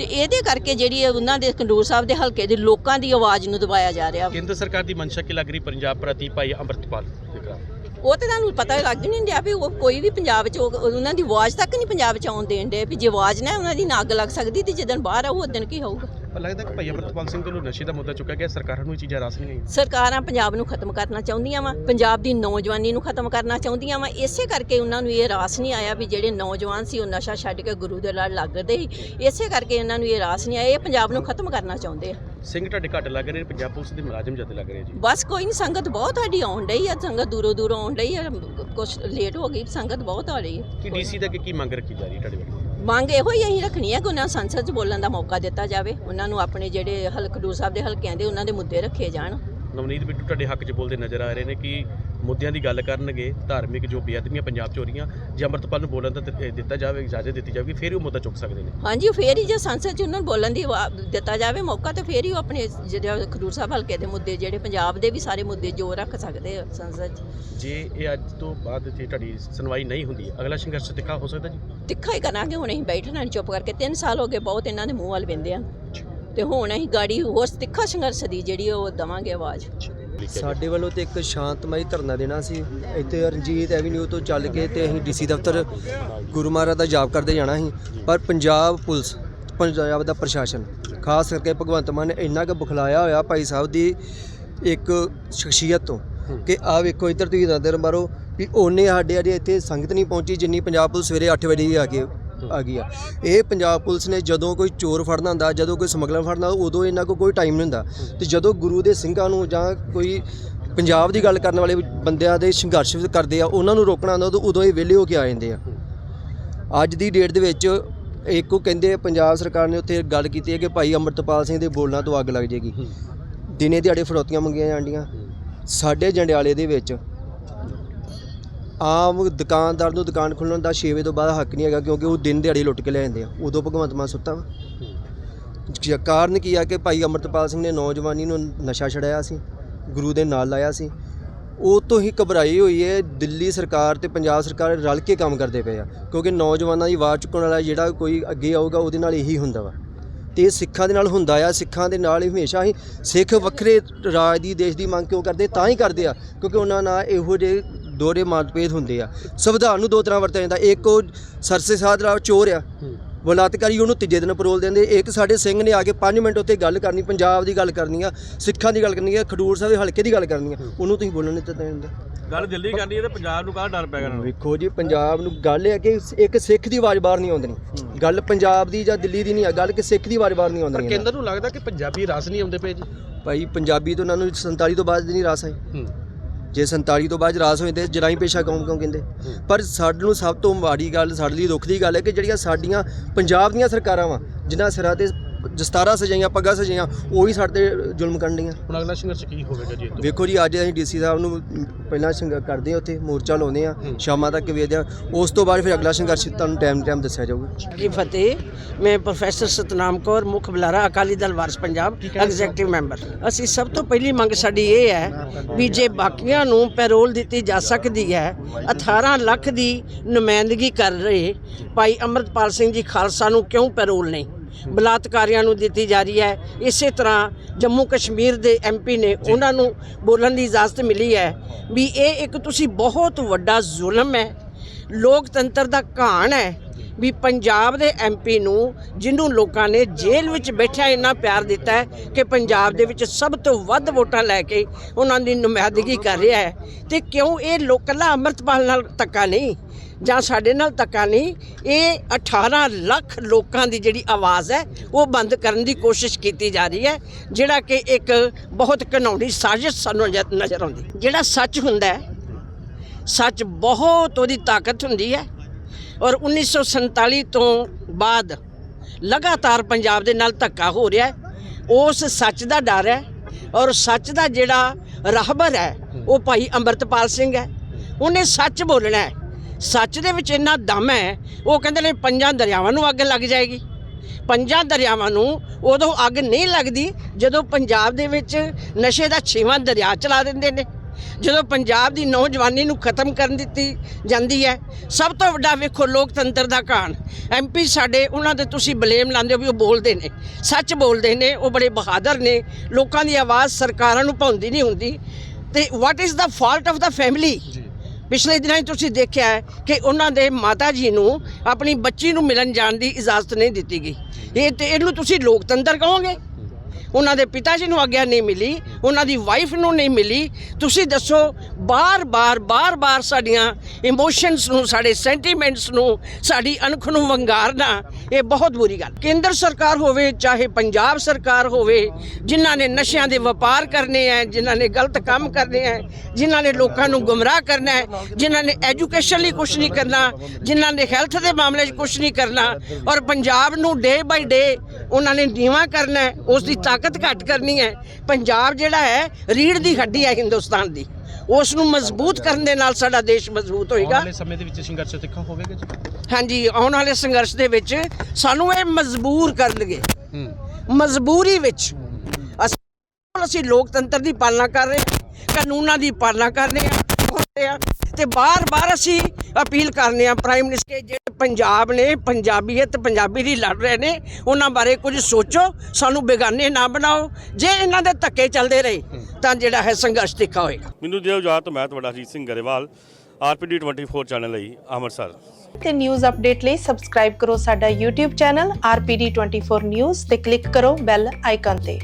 ਤੇ ਇਹਦੇ ਕਰਕੇ ਜਿਹੜੀ ਉਹਨਾਂ ਦੇ ਖਡੂਰ ਸਾਹਿਬ ਦੇ ਹਲਕੇ ਦੇ ਲੋਕਾਂ ਦੀ ਆਵਾਜ਼ ਨੂੰ ਦਬਾਇਆ ਜਾ ਰਿਹਾ। ਕੇਂਦਰ ਸਰਕਾਰ ਦੀ ਮਨਸ਼ਾ ਕੀ ਲੱਗ ਰਹੀ ਪੰਜਾਬ ਪ੍ਰਤੀ ਭਾਈ ਅੰਮ੍ਰਿਤਪਾਲ ਉਹ ਤੇ ਤੁਹਾਨੂੰ ਪਤਾ ਲੱਗ ਨਹੀਂ ਰਿਹਾ ਵੀ ਉਹ ਕੋਈ ਵੀ ਪੰਜਾਬ 'ਚ ਉਹ- ਉਹਨਾਂ ਦੀ ਆਵਾਜ਼ ਤੱਕ ਨਹੀਂ ਪੰਜਾਬ 'ਚ ਆਉਣ ਦੇਣ ਦੇ ਵੀ ਜੇ ਆਵਾਜ਼ ਨਾ ਉਹਨਾਂ ਦੀ ਅੱਗ ਲੱਗ ਸਕਦੀ ਤੇ ਜਦੋਂ ਬਾਹਰ ਆਊ ਉਦੋਂ ਕੀ ਹੋਊਗਾ? ਲੱਗਦਾ ਕਿ ਭਾਈ ਅੰਮ੍ਰਿਤਪਾਲ ਸਿੰਘ ਵੱਲੋਂ ਨਸ਼ੇ ਦਾ ਮੁੱਦਾ ਚੁੱਕਿਆ ਗਿਆ ਸਰਕਾਰਾਂ ਨੂੰ ਇਹ ਚੀਜ਼ਾਂ ਰਾਸ ਨਹੀਂ ਆਈਆਂ। ਸਰਕਾਰਾਂ ਪੰਜਾਬ ਨੂੰ ਖਤਮ ਕਰਨਾ ਚਾਹੁੰਦੀਆਂ ਵਾ ਪੰਜਾਬ ਦੀ ਨੌਜਵਾਨੀ ਨੂੰ ਖਤਮ ਕਰਨਾ ਚਾਹੁੰਦੀਆਂ ਵਾ ਇਸੇ ਕਰਕੇ ਉਹਨਾਂ ਨੂੰ ਇਹ ਰਾਸ ਨਹੀਂ ਆਇਆ ਵੀ ਜਿਹੜੇ ਨੌਜਵਾਨ ਸੀ ਉਹ ਨਸ਼ਾ ਛੱਡ ਕੇ ਗੁਰੂ ਦੇ ਲੜ ਲੱਗਦੇ ਸੀ। ਇਸੇ ਕਰਕੇ ਇਹਨਾਂ ਨੂੰ ਇਹ ਰਾਸ ਨਹੀਂ ਆਇਆ ਇਹ ਪੰਜਾਬ ਨੂੰ ਖਤਮ ਕਰਨਾ ਚਾਹੁੰਦੇ ਆ। ਸਿੰਘ ਤੁਹਾਡੇ ਘੱਟ ਲੱਗ ਰਹੇ ਨੇ ਪੰਜਾਬ ਪੁਲਿਸ ਦੇ ਮੁਲਾਜ਼ਮ ਜ਼ਿਆਦਾ ਲੱਗ ਰਹੇ ਜੀ। ਬਸ ਕੋਈ ਨਹੀਂ ਸੰਗਤ ਬਹੁਤ ਸਾਡੀ ਆਉਣ ਡਈ ਆ ਸੰਗਤ ਦੂਰੋਂ ਦੂਰੋਂ ਆਉਣ ਡਈ ਆ ਕੁਝ ਲੇਟ ਹੋ ਗਈ ਸੰਗਤ ਬਹੁਤ ਆ ਰਹੀ ਹੈ ਕਿ ਡੀਸੀ ਦਾ ਕੀ ਮੰਗ ਰੱਖੀ ਜਾ ਰਹੀ ਤੁਹਾਡੇ ਵੱਲੋਂ? ਮੰਗ ਇਹੋ ਹੀ ਅਸੀਂ ਰੱਖਣੀ ਹੈ ਕਿ ਉਹਨਾਂ ਨੂੰ ਸੰਸਦ 'ਚ ਬੋਲਣ ਦਾ ਮੌਕਾ ਦਿੱਤਾ ਜਾਵੇ, ਉਹਨਾਂ ਨੂੰ ਆਪਣੇ ਜਿਹੜੇ ਹਲਕਡੂਰ ਸਾਹਿਬ ਦੇ ਹਲਕਿਆਂ ਦੇ ਉਹਨਾਂ ਦੇ ਮੁੱਦੇ ਰੱਖੇ ਜਾਣ। ਨਵਨੀਤ ਬਿੱਟੂ ਤੁਹਾਡੇ ਹੱਕ 'ਚ ਬੋਲਦੇ ਨਜ਼ਰ ਆ ਰਹੇ ਨੇ ਕਿ ਮੁੱਦਿਆਂ ਦੀ ਗੱਲ ਕਰਨਗੇ ਧਾਰਮਿਕ ਜੋ ਬੇਅਦਬੀਆਂ ਪੰਜਾਬ 'ਚ ਹੋ ਰਹੀਆਂ ਜੇ ਅੰਮ੍ਰਿਤਪਾਲ ਨੂੰ ਬੋਲਣ ਦਾ ਦਿੱਤ- ਦਿੱਤਾ ਜਾਵੇ ਇਜਾਜ਼ਤ ਦਿੱਤੀ ਜਾਵੇ ਫਿਰ ਉਹ ਮੁੱਦਾ ਚੁੱਕ ਸਕਦੇ ਨੇ। ਹਾਂਜੀ ਉਹ ਫੇਰ ਹੀ ਜੇ ਸੰਸਦ 'ਚ ਉਹਨਾਂ ਨੂੰ ਬੋਲਣ ਦੀ ਦਿੱਤਾ ਜਾਵੇ ਮੌਕਾ ਤੇ ਫੇਰ ਹੀ ਉਹ ਆਪਣੇ ਜਿਹੜੇ ਖਡੂਰ ਸਾਹਿਬ ਹਲਕੇ ਦੇ ਮੁੱਦੇ ਜਿਹੜੇ ਪੰਜਾਬ ਦੇ ਵੀ ਸਾਰੇ ਮੁੱਦੇ ਜੋ ਰੱਖ ਸਕਦੇ ਆ ਸੰਸਦ 'ਚ। ਜੇ ਇਹ ਅੱਜ ਤੋਂ ਬਾਅਦ ਜੇ ਤੁਹਾਡੀ ਸੁਣਵਾਈ ਨਹੀਂ ਹੁੰਦੀ ਅਗਲਾ ਸੰਘਰਸ਼ ਤਿੱਖਾ ਹੋ ਸਕਦਾ ਜੀ? ਤਿੱਖਾ ਹੀ ਕਰਾਂਗੇ ਹੁਣ ਅਸੀਂ ਬੈਠਣਾ ਨਹੀਂ ਚੁੱਪ ਕਰਕੇ 3 ਸਾਲ ਹੋ ਗਏ ਬਹੁਤ ਇਹਨਾਂ ਦੇ ਮੂੰਹ ਵੱਲ ਵਿੰਦੇ ਆ। ਤੇ ਹੁਣ ਅਸੀਂ ਗਾੜੀ ਹੋਰ ਤਿੱਖਾ ਸੰਘਰਸ਼ ਦੀ ਜਿਹੜੀ ਉਹ ਦਵਾਂਗੇ ਆਵਾਜ਼। ਸਾਡੇ ਵੱਲੋਂ ਤੇ ਇੱਕ ਸ਼ਾਂਤਮਈ ਧਰਨਾ ਦੇਣਾ ਸੀ। ਇੱਥੇ ਰਣਜੀਤ ਐਵੀਨਿਊ ਤੋਂ ਚੱਲ ਕੇ ਤੇ ਅਸੀਂ ਡੀਸੀ ਦਫ਼ਤਰ ਗੁਰੂ ਮਹਾਰਾਜ ਦਾ ਜਾਪ ਕਰਦੇ ਜਾਣਾ ਸੀ। ਪਰ ਪੰਜਾਬ ਪੁਲਿਸ, ਪੰਜਾਬ ਦਾ ਪ੍ਰਸ਼ਾਸਨ, ਖਾਸ ਕਰਕੇ ਭਗਵੰਤ ਮਾਨ ਨੇ ਇੰਨਾ ਕੁ ਬੁਖਲਾਇਆ ਹੋਇਆ ਭਾਈ ਸਾਹਿਬ ਦੀ ਇੱਕ ਸ਼ਖਸੀਅਤ ਤੋਂ ਕਿ ਆ ਵੇਖੋ ਇੱਧਰ ਤੁਸੀਂ ਨਜ਼ਰ ਮਾਰੋ ਵੀ ਉਹਨੇ ਸਾਡੇ ਅਜੇ ਇੱਥੇ ਸੰਗਤ ਨਹੀਂ ਪਹੁੰਚੀ ਜਿੰਨੀ ਪੰਜਾਬ ਪੁਲਿਸ ਸਵੇਰੇ 8 ਵਜੇ ਹੀ ਆ ਕੇ ਆ ਗਈ ਆ। ਇਹ ਪੰਜਾਬ ਪੁਲਿਸ ਨੇ ਜਦੋਂ ਕੋਈ ਚੋਰ ਫੜਨਾ ਹੁੰਦਾ ਜਦੋਂ ਕੋਈ ਸਮਗਲਰ ਫੜਨਾ ਉਦੋਂ ਇਹਨਾਂ ਕੋਲ ਕੋਈ ਟਾਈਮ ਨਹੀਂ ਹੁੰਦਾ। ਤੇ ਜਦੋਂ ਗੁਰੂ ਦੇ ਸਿੰਘਾਂ ਨੂੰ ਜਾਂ ਕੋਈ ਪੰਜਾਬ ਦੀ ਗੱਲ ਕਰਨ ਵਾਲੇ ਬੰਦਿਆਂ ਦੇ ਸੰਘਰਸ਼ ਕਰਦੇ ਆ, ਉਹਨਾਂ ਨੂੰ ਰੋਕਣਾ ਹੁੰਦਾ, ਉਦੋਂ ਉਦੋਂ ਹੀ ਵਿਹਲੇ ਹੋ ਕੇ ਆ ਜਾਂਦੇ ਆ। ਅੱਜ ਦੀ ਡੇਟ ਦੇ ਵਿੱਚ ਇੱਕੋ ਕਹਿੰਦੇ ਪੰਜਾਬ ਸਰਕਾਰ ਨੇ ਉੱਥੇ ਗੱਲ ਕੀਤੀ ਹੈ ਕਿ ਭਾਈ ਅੰਮ੍ਰਿਤਪਾਲ ਸਿੰਘ ਦੇ ਬੋਲਣਾ ਤੋਂ ਅੱਗ ਲੱਗ ਜੇਗੀ ਦਿਨੇ ਦਿਹਾੜੇ ਫੜੌਤੀਆਂ ਮੰਗੀਆਂ ਜਾਂਦੀਆਂ ਸਾਡੇ ਜੰਡਿਆਲੇ ਦੇ ਵਿੱਚ ਆਮ ਦੁਕਾਨਦਾਰ ਨੂੰ ਦੁਕਾਨ ਖੋਲ੍ਹਣ ਦਾ 6 ਵਜੇ ਤੋਂ ਬਾਅਦ ਹੱਕ ਨਹੀਂ ਹੈਗਾ ਕਿਉਂਕਿ ਉਹ ਦਿਨ ਦਿਹਾੜੇ ਲੁੱਟ ਕੇ ਲੈ ਜਾਂਦੇ ਆ। ਉਦੋਂ ਭਗਵੰਤ ਮਾਨ ਸੁੱਤਾ ਵਾ। ਜ- ਕਾਰਨ ਕੀ ਆ ਕਿ ਭਾਈ ਅਮਰਤਪਾਲ ਸਿੰਘ ਨੇ ਨੌਜਵਾਨੀ ਨੂੰ ਨਸ਼ਾ ਛੜਾਇਆ ਸੀ, ਗੁਰੂ ਦੇ ਨਾਲ ਲਾਇਆ ਸੀ। ਉਹ ਤੋਂ ਹੀ ਘਬਰਾਈ ਹੋਈ ਹੈ, ਦਿੱਲੀ ਸਰਕਾਰ ਤੇ ਪੰਜਾਬ ਸਰਕਾਰ ਰਲ ਕੇ ਕੰਮ ਕਰਦੇ ਪਏ ਆ। ਕਿਉਂਕਿ ਨੌਜਵਾਨਾਂ ਦੀ ਆਵਾਜ਼ ਚੁੱਕਣ ਵਾਲਾ ਜਿਹੜਾ ਕੋਈ ਅੱਗੇ ਆਊਗਾ, ਉਹਦੇ ਨਾਲ ਇਹੀ ਹੁੰਦਾ ਵਾ। ਤੇ ਇਹ ਸਿੱਖਾਂ ਦੇ ਨਾਲ ਹੁੰਦਾ ਆ, ਸਿੱਖਾਂ ਦੇ ਨਾਲ ਹੀ ਹਮੇਸ਼ਾ ਹੀ ਸਿੱਖ ਵੱਖਰੇ ਰਾਜ ਦੀ, ਦੇਸ਼ ਦੀ ਮੰਗ ਕਿਉਂ ਕਰਦੇ? ਤਾਂ ਹੀ ਕਰਦੇ ਆ, ਕਿਉਂਕਿ ਉਹਨਾਂ ਨਾਲ ਇਹੋ ਜਿਹੇ ਦੋਰੇ ਮਤਭੇਦ ਹੁੰਦੇ ਆ। ਸੰਵਿਧਾਨ ਨੂੰ ਦੋ ਤਰ੍ਹਾਂ ਵਰਤਿਆ ਜਾਂਦਾ। ਇੱਕ ਉਹ ਸਰਸੇ ਸਾਧਰਾ ਚੋਰ ਆ। ਬਲਾਤਕਾਰੀ ਉਹਨੂੰ ਤੀਜੇ ਦਿਨ ਪਰੋਲ ਦਿੰਦੇ। ਇੱਕ ਸਾਡੇ ਸਿੰਘ ਨੇ ਆ ਕੇ 5 ਮਿੰਟ ਉੱਤੇ ਗੱਲ ਕਰਨੀ ਪੰਜਾਬ ਦੀ ਗੱਲ ਕਰਨੀ ਆ ਸਿੱਖਾਂ ਦੀ ਗੱਲ ਕਰਨੀ ਆ ਖਡੂਰ ਸਾਹਿਬ ਦੇ ਹਲਕੇ ਦੀ ਗੱਲ ਕਰਨੀ ਆ। ਉਹਨੂੰ ਤੁਸੀਂ ਬੋਲਣ ਨਹੀਂ ਦਿੱਤਾ ਜਾਂਦਾ। ਗੱਲ ਦਿੱਲੀ ਕਰਨੀ ਹੈ ਤੇ ਪੰਜਾਬ ਨੂੰ ਕਾਹ ਡਰ ਪੈ ਗਿਆ ਵੇਖੋ ਜੀ ਪੰਜਾਬ ਨੂੰ ਗੱਲ ਇਹ ਹੈ ਕਿ ਇੱਕ ਸਿੱਖ ਦੀ ਆਵਾਜ਼ ਬਾਹਰ ਨਹੀਂ ਆਉਂਦੀ। ਗੱਲ ਪੰਜਾਬ ਦੀ ਜਾਂ ਦਿੱਲੀ ਦੀ ਨਹੀਂ ਆ। ਗੱਲ ਕਿ ਸਿੱਖ ਦੀ ਆਵਾਜ਼ ਬਾਹਰ ਨਹੀਂ ਪਰ ਆਉਂਦੀ ਕੇਂਦਰ ਨੂੰ ਲੱਗਦਾ ਕਿ ਪੰਜਾਬੀ ਰਸ ਨਹੀਂ ਆਉਂਦੇ ਪਏ ਜੀ। ਭਾਈ ਪੰਜਾਬੀ ਤੋਂ ਉਹਨਾਂ ਨੂੰ 47 ਤੋਂ ਬਾਅਦ ਨਹੀਂ ਰਾਸ ਆਈ। ਹੂੰ। ਜੇ 47 ਤੋਂ ਬਾਅਦ ਰਾਸ ਹੋਏ ਤੇ ਜਰਾਈ ਪੇਸ਼ਾ ਕੌਮ ਕਿਉਂ ਕਹਿੰਦੇ? ਪਰ ਸਾਡੇ ਨੂੰ ਸਭ ਤੋਂ ਮਾੜੀ ਗੱਲ ਸਾਡੇ ਲਈ ਦੁੱਖ ਦੀ ਗੱਲ ਹੈ ਕਿ ਜਿਹੜੀਆਂ ਸਾਡੀਆਂ ਪੰਜਾਬ ਦੀਆਂ ਸਰਕਾਰਾਂ ਵਾ ਜਿਨ੍ਹਾਂ ਸਿਰਾਂ ਤੇ ਦਸਤਾਰਾਂ ਸਜਾਈਆਂ ਪੱਗਾਂ ਸਜਾਈਆਂ ਉਹੀ ਸਾਡੇ ਤੇ ਜ਼ੁਲਮ ਕਰਨ ਡੀਆਂ। ਹੁਣ ਅਗਲਾ ਸੰਘਰਸ਼ ਕੀ ਹੋਵੇਗਾ ਜੀ ਇਹ ਤੋਂ ਵੇਖੋ ਜੀ ਅੱਜ ਅਸੀਂ ਡੀਸੀ ਸਾਹਿਬ ਨੂੰ ਪਹਿਲਾਂ ਸੰਘ ਕਰਦੇ ਹਾਂ ਉੱਥੇ ਮੋਰਚਾ ਲਾਉਂਦੇ ਆ ਸ਼ਾਮਾਂ ਤੱਕ ਵੇਚਦੇ ਆ ਉਸ ਤੋਂ ਬਾਅਦ ਫਿਰ ਅਗਲਾ ਸੰਘਰਸ਼ ਤੁਹਾਨੂੰ ਟਾਈਮ ਟਾਈਮ ਦੱਸਿਆ ਜਾਊਗਾ। ਕੀ ਫਤਿਹ। ਮੈਂ ਪ੍ਰੋਫੈਸਰ ਸਤਨਾਮ ਕੌਰ ਮੁੱਖ ਬੁਲਾਰਾ ਅਕਾਲੀ ਦਲ ਵਾਰਸ ਪੰਜਾਬ ਐਗਜ਼ੈਕਟਿਵ ਮੈਂਬਰ ਅਸੀਂ ਸਭ ਤੋਂ ਪਹਿਲੀ ਮੰਗ ਸਾਡੀ ਇਹ ਹੈ ਵੀ ਜੇ ਬਾਕੀਆਂ ਨੂੰ ਪੈਰੋਲ ਦਿੱਤੀ ਜਾ ਸਕਦੀ ਹੈ 18 ਲੱਖ ਦੀ ਨੁਮਾਇੰਦਗੀ ਕਰ ਰਹੇ ਭਾਈ ਅਮਰਤਪਾਲ ਸਿੰਘ ਜੀ ਖਾਲਸਾ ਨੂੰ ਕਿਉਂ ਪੈਰੋਲ ਨਹੀਂ? ਬਲਾਤਕਾਰੀਆਂ ਨੂੰ ਦਿੱਤੀ ਜਾ ਰਹੀ ਹੈ। ਇਸੇ ਤਰ੍ਹਾਂ ਜੰਮੂ ਕਸ਼ਮੀਰ ਦੇ ਐਮਪੀ ਨੇ ਉਹਨਾਂ ਨੂੰ ਬੋਲਣ ਦੀ ਇਜਾਜ਼ਤ ਮਿਲੀ ਹੈ ਵੀ ਇਹ ਇੱਕ ਤੁਸੀਂ ਬਹੁਤ ਵੱਡਾ ਜ਼ੁਲਮ ਹੈ। ਲੋਕਤੰਤਰ ਦਾ ਘਾਣ ਹੈ ਵੀ ਪੰਜਾਬ ਦੇ ਐਮਪੀ ਨੂੰ ਜਿਹਨੂੰ ਲੋਕਾਂ ਨੇ ਜੇਲ੍ਹ ਵਿੱਚ ਬੈਠਿਆ ਇੰਨਾ ਪਿਆਰ ਦਿੱਤਾ ਹੈ ਕਿ ਪੰਜਾਬ ਦੇ ਵਿੱਚ ਸਭ ਤੋਂ ਵੱਧ ਵੋਟਾਂ ਲੈ ਕੇ ਉਹਨਾਂ ਦੀ ਨੁਮਾਇੰਦਗੀ ਕਰ ਰਿਹਾ ਹੈ। ਤੇ ਕਿਉਂ ਇਹ ਲੋਕਲਾ ਅੰਮ੍ਰਿਤਪਾਲ ਨਾਲ ਧੱਕਾ ਨਹੀਂ? ਜਾਂ ਸਾਡੇ ਨਾਲ ਧੱਕਾ ਨਹੀਂ, ਇਹ 18 ਲੱਖ ਲੋਕਾਂ ਦੀ ਜਿਹੜੀ ਆਵਾਜ਼ ਹੈ, ਉਹ ਬੰਦ ਕਰਨ ਦੀ ਕੋਸ਼ਿਸ਼ ਕੀਤੀ ਜਾ ਰਹੀ ਹੈ, ਜਿਹੜਾ ਕਿ ਇੱਕ ਬਹੁਤ ਘਿਨਾਉਣੀ ਸਾਜ਼ਿਸ਼ ਸਾਨੂੰ ਨਜ਼ਰ- ਆਉਂਦੀ। ਜਿਹੜਾ ਸੱਚ ਹੁੰਦਾ ਹੈ, ਸੱਚ ਬਹੁਤ ਉਹਦੀ ਤਾਕਤ ਹੁੰਦੀ ਹੈ, ਔਰ 1947 ਤੋਂ ਬਾਅਦ ਲਗਾਤਾਰ ਪੰਜਾਬ ਦੇ ਨਾਲ ਧੱਕਾ ਹੋ ਰਿਹਾ ਉਸ ਸੱਚ ਦਾ ਡਰ ਹੈ, ਔਰ ਸੱਚ ਦਾ ਜਿਹੜਾ ਰਾਹਬਰ ਹੈ, ਉਹ ਭਾਈ ਅੰਮ੍ਰਿਤਪਾਲ ਸਿੰਘ ਹੈ। ਉਹਨੇ ਸੱਚ ਬੋਲਣਾ ਹੈ। ਸੱਚ ਦੇ ਵਿੱਚ ਇੰਨਾ ਦਮ ਹੈ, ਉਹ ਕਹਿੰਦੇ ਨੇ ਪੰਜਾਂ ਦਰਿਆਵਾਂ ਨੂੰ ਅੱਗ ਲੱਗ ਜਾਏਗੀ। ਪੰਜਾਂ ਦਰਿਆਵਾਂ ਨੂੰ ਉਦੋਂ ਅੱਗ ਨਹੀਂ ਲੱਗਦੀ ਜਦੋਂ ਪੰਜਾਬ ਦੇ ਵਿੱਚ ਨਸ਼ੇ ਦਾ ਛੇਵਾਂ ਦਰਿਆ ਚਲਾ ਦਿੰਦੇ ਨੇ। ਜਦੋਂ ਪੰਜਾਬ ਦੀ ਨੌਜਵਾਨੀ ਨੂੰ ਖਤਮ ਕਰਨ ਦਿੱਤੀ ਜਾਂਦੀ ਹੈ, ਸਭ ਤੋਂ ਵੱਡਾ ਵੇਖੋ ਲੋਕਤੰਤਰ ਦਾ ਘਾਣ। ਐਮਪੀ ਸਾਡੇ, ਉਹਨਾਂ ਦੇ ਤੁਸੀਂ ਬਲੇਮ ਲਾਉਂਦੇ ਹੋ ਵੀ ਉਹ ਬੋਲਦੇ ਨੇ। ਸੱਚ ਬੋਲਦੇ ਨੇ, ਉਹ ਬੜੇ ਬਹਾਦਰ ਨੇ। ਲੋਕਾਂ ਦੀ ਆਵਾਜ਼ ਸਰਕਾਰਾਂ ਨੂੰ ਪਾਉਂਦੀ ਨਹੀਂ ਹੁੰਦੀ। ਤੇ what is the fault of the family ਪਿਛਲੇ ਦਿਨਾਂ 'ਚ ਤੁਸੀਂ ਦੇਖਿਆ ਹੈ ਕਿ ਉਹਨਾਂ ਦੇ ਮਾਤਾ ਜੀ ਨੂੰ ਆਪਣੀ ਬੱਚੀ ਨੂੰ ਮਿਲਣ ਜਾਣ ਦੀ ਇਜਾਜ਼ਤ ਨਹੀਂ ਦਿੱਤੀ ਗਈ। ਇਹ ਤੇ ਇਹਨੂੰ ਤੁਸੀਂ ਲੋਕਤੰਤਰ ਕਹੋਗੇ? ਉਹਨਾਂ ਦੇ ਪਿਤਾ ਜੀ ਨੂੰ ਆਗਿਆ ਨਹੀਂ ਮਿਲੀ, ਉਹਨਾਂ ਦੀ ਵਾਈਫ ਨੂੰ ਨਹੀਂ ਮਿਲੀ। ਤੁਸੀਂ ਦੱਸੋ ਬਾਰ-ਬਾਰ ਬਾਰ-ਬਾਰ ਸਾਡੀਆਂ ਇਮੋਸ਼ਨਸ ਨੂੰ, ਸਾਡੇ ਸੈਂਟੀਮੈਂਟਸ ਨੂੰ, ਸਾਡੀ ਅਣਖ ਨੂੰ ਵੰਗਾਰਨਾ, ਇਹ ਬਹੁਤ ਬੁਰੀ ਗੱਲ। ਕੇਂਦਰ ਸਰਕਾਰ ਹੋਵੇ, ਚਾਹੇ ਪੰਜਾਬ ਸਰਕਾਰ ਹੋਵੇ, ਜਿਨ੍ਹਾਂ ਨੇ ਨਸ਼ਿਆਂ ਦੇ ਵਪਾਰ ਕਰਨੇ ਹੈ ਜਿਨ੍ਹਾਂ ਨੇ ਗਲਤ ਕੰਮ ਕਰਨੇ ਹੈ ਜਿਨ੍ਹਾਂ ਨੇ ਲੋਕਾਂ ਨੂੰ ਗੁੰਮਰਾਹ ਕਰਨਾ ਹੈ ਜਿਨ੍ਹਾਂ ਨੇ ਐਜੂਕੇਸ਼ਨ ਲਈ ਕੁਝ ਨਹੀਂ ਕਰਨਾ, ਜਿਨ੍ਹਾਂ ਨੇ ਹੈਲਥ ਦੇ ਮਾਮਲੇ 'ਚ ਕੁਝ ਨਹੀਂ ਕਰਨਾ, ਔਰ ਪੰਜਾਬ ਨੂੰ ਡੇ ਬਾਈ ਡੇ ਉਹਨਾਂ ਨੇ ਨੀਵਾਂ ਕਰਨਾ ਉਸ ਦੀ ਤਾਕਤ ਘੱਟ ਕਰਨੀ ਹੈ। ਪੰਜਾਬ ਜਿਹੜਾ ਹੈ ਰੀੜ ਦੀ ਹੱਡੀ ਹੈ ਹਿੰਦੁਸਤਾਨ ਦੀ। ਉਸ ਨੂੰ ਮਜ਼ਬੂਤ ਕਰਨ ਦੇ ਨਾਲ ਸਾਡਾ ਦੇਸ਼ ਮਜ਼ਬੂਤ ਆਉਣ ਹੋਏਗਾ ਵਾਲੇ ਸਮੇਂ ਦੇ ਵਿੱਚ ਸੰਘਰਸ਼ ਤਿੱਖਾ ਹੋਵੇਗਾ ਜੀ? ਹਾਂਜੀ ਆਉਣ ਵਾਲੇ ਸੰਘਰਸ਼ ਦੇ ਵਿੱਚ ਸਾਨੂੰ ਇਹ ਮਜਬੂਰ ਕਰਨਗੇ। ਮਜਬੂਰੀ ਵਿੱਚ ਅਸੀਂ ਅਸੀਂ ਲੋਕਤੰਤਰ ਦੀ ਪਾਲਣਾ ਕਰ ਰਹੇ ਹਾਂ ਕਾਨੂੰਨਾਂ ਦੀ ਪਾਲਣਾ ਕਰ ਰਹੇ ਹਾਂ ਤੇ ਬਾਰ-ਬਾਰ ਅਸੀਂ ਅਪੀਲ ਕਰਨੇ ਆ ਪ੍ਰਾਈਮ ਮਿਨਿਸਟਰ ਜਿਹੜੇ ਪੰਜਾਬ ਨੇ ਪੰਜਾਬੀਅਤ ਪੰਜਾਬੀ ਦੀ ਲੜ ਰਹੇ ਨੇ ਉਹਨਾਂ ਬਾਰੇ ਕੁਝ ਸੋਚੋ ਸਾਨੂੰ ਬੇਗਾਨੇ ਨਾ ਬਣਾਓ ਜੇ ਇਹਨਾਂ ਦੇ ਧੱਕੇ ਚੱਲਦੇ ਰਹੇ ਤਾਂ ਜਿਹੜਾ ਹੈ ਸੰਘਰਸ਼ ਤਿੱਖਾ ਹੋਏਗਾ। ਮੈਨੂੰ ਦਿਓ ਇਜਾਜ਼ਤ ਮੈਂ ਤੁਹਾਡਾ ਅਜੀਤ ਸਿੰਘ ਗਰੇਵਾਲ ਆਰਪੀਡੀ 24 ਚੈਨਲ ਲਈ ਅੰਮ੍ਰਿਤਸਰ। ਤੇ ਨਿਊਜ਼ ਅਪਡੇਟ ਲਈ ਸਬਸਕ੍ਰਾਈਬ ਕਰੋ ਸਾਡਾ YouTube ਚੈਨਲ RPD24 News ਤੇ ਕਲਿੱਕ ਕਰੋ ਬੈਲ ਆਈਕਨ ਤੇ।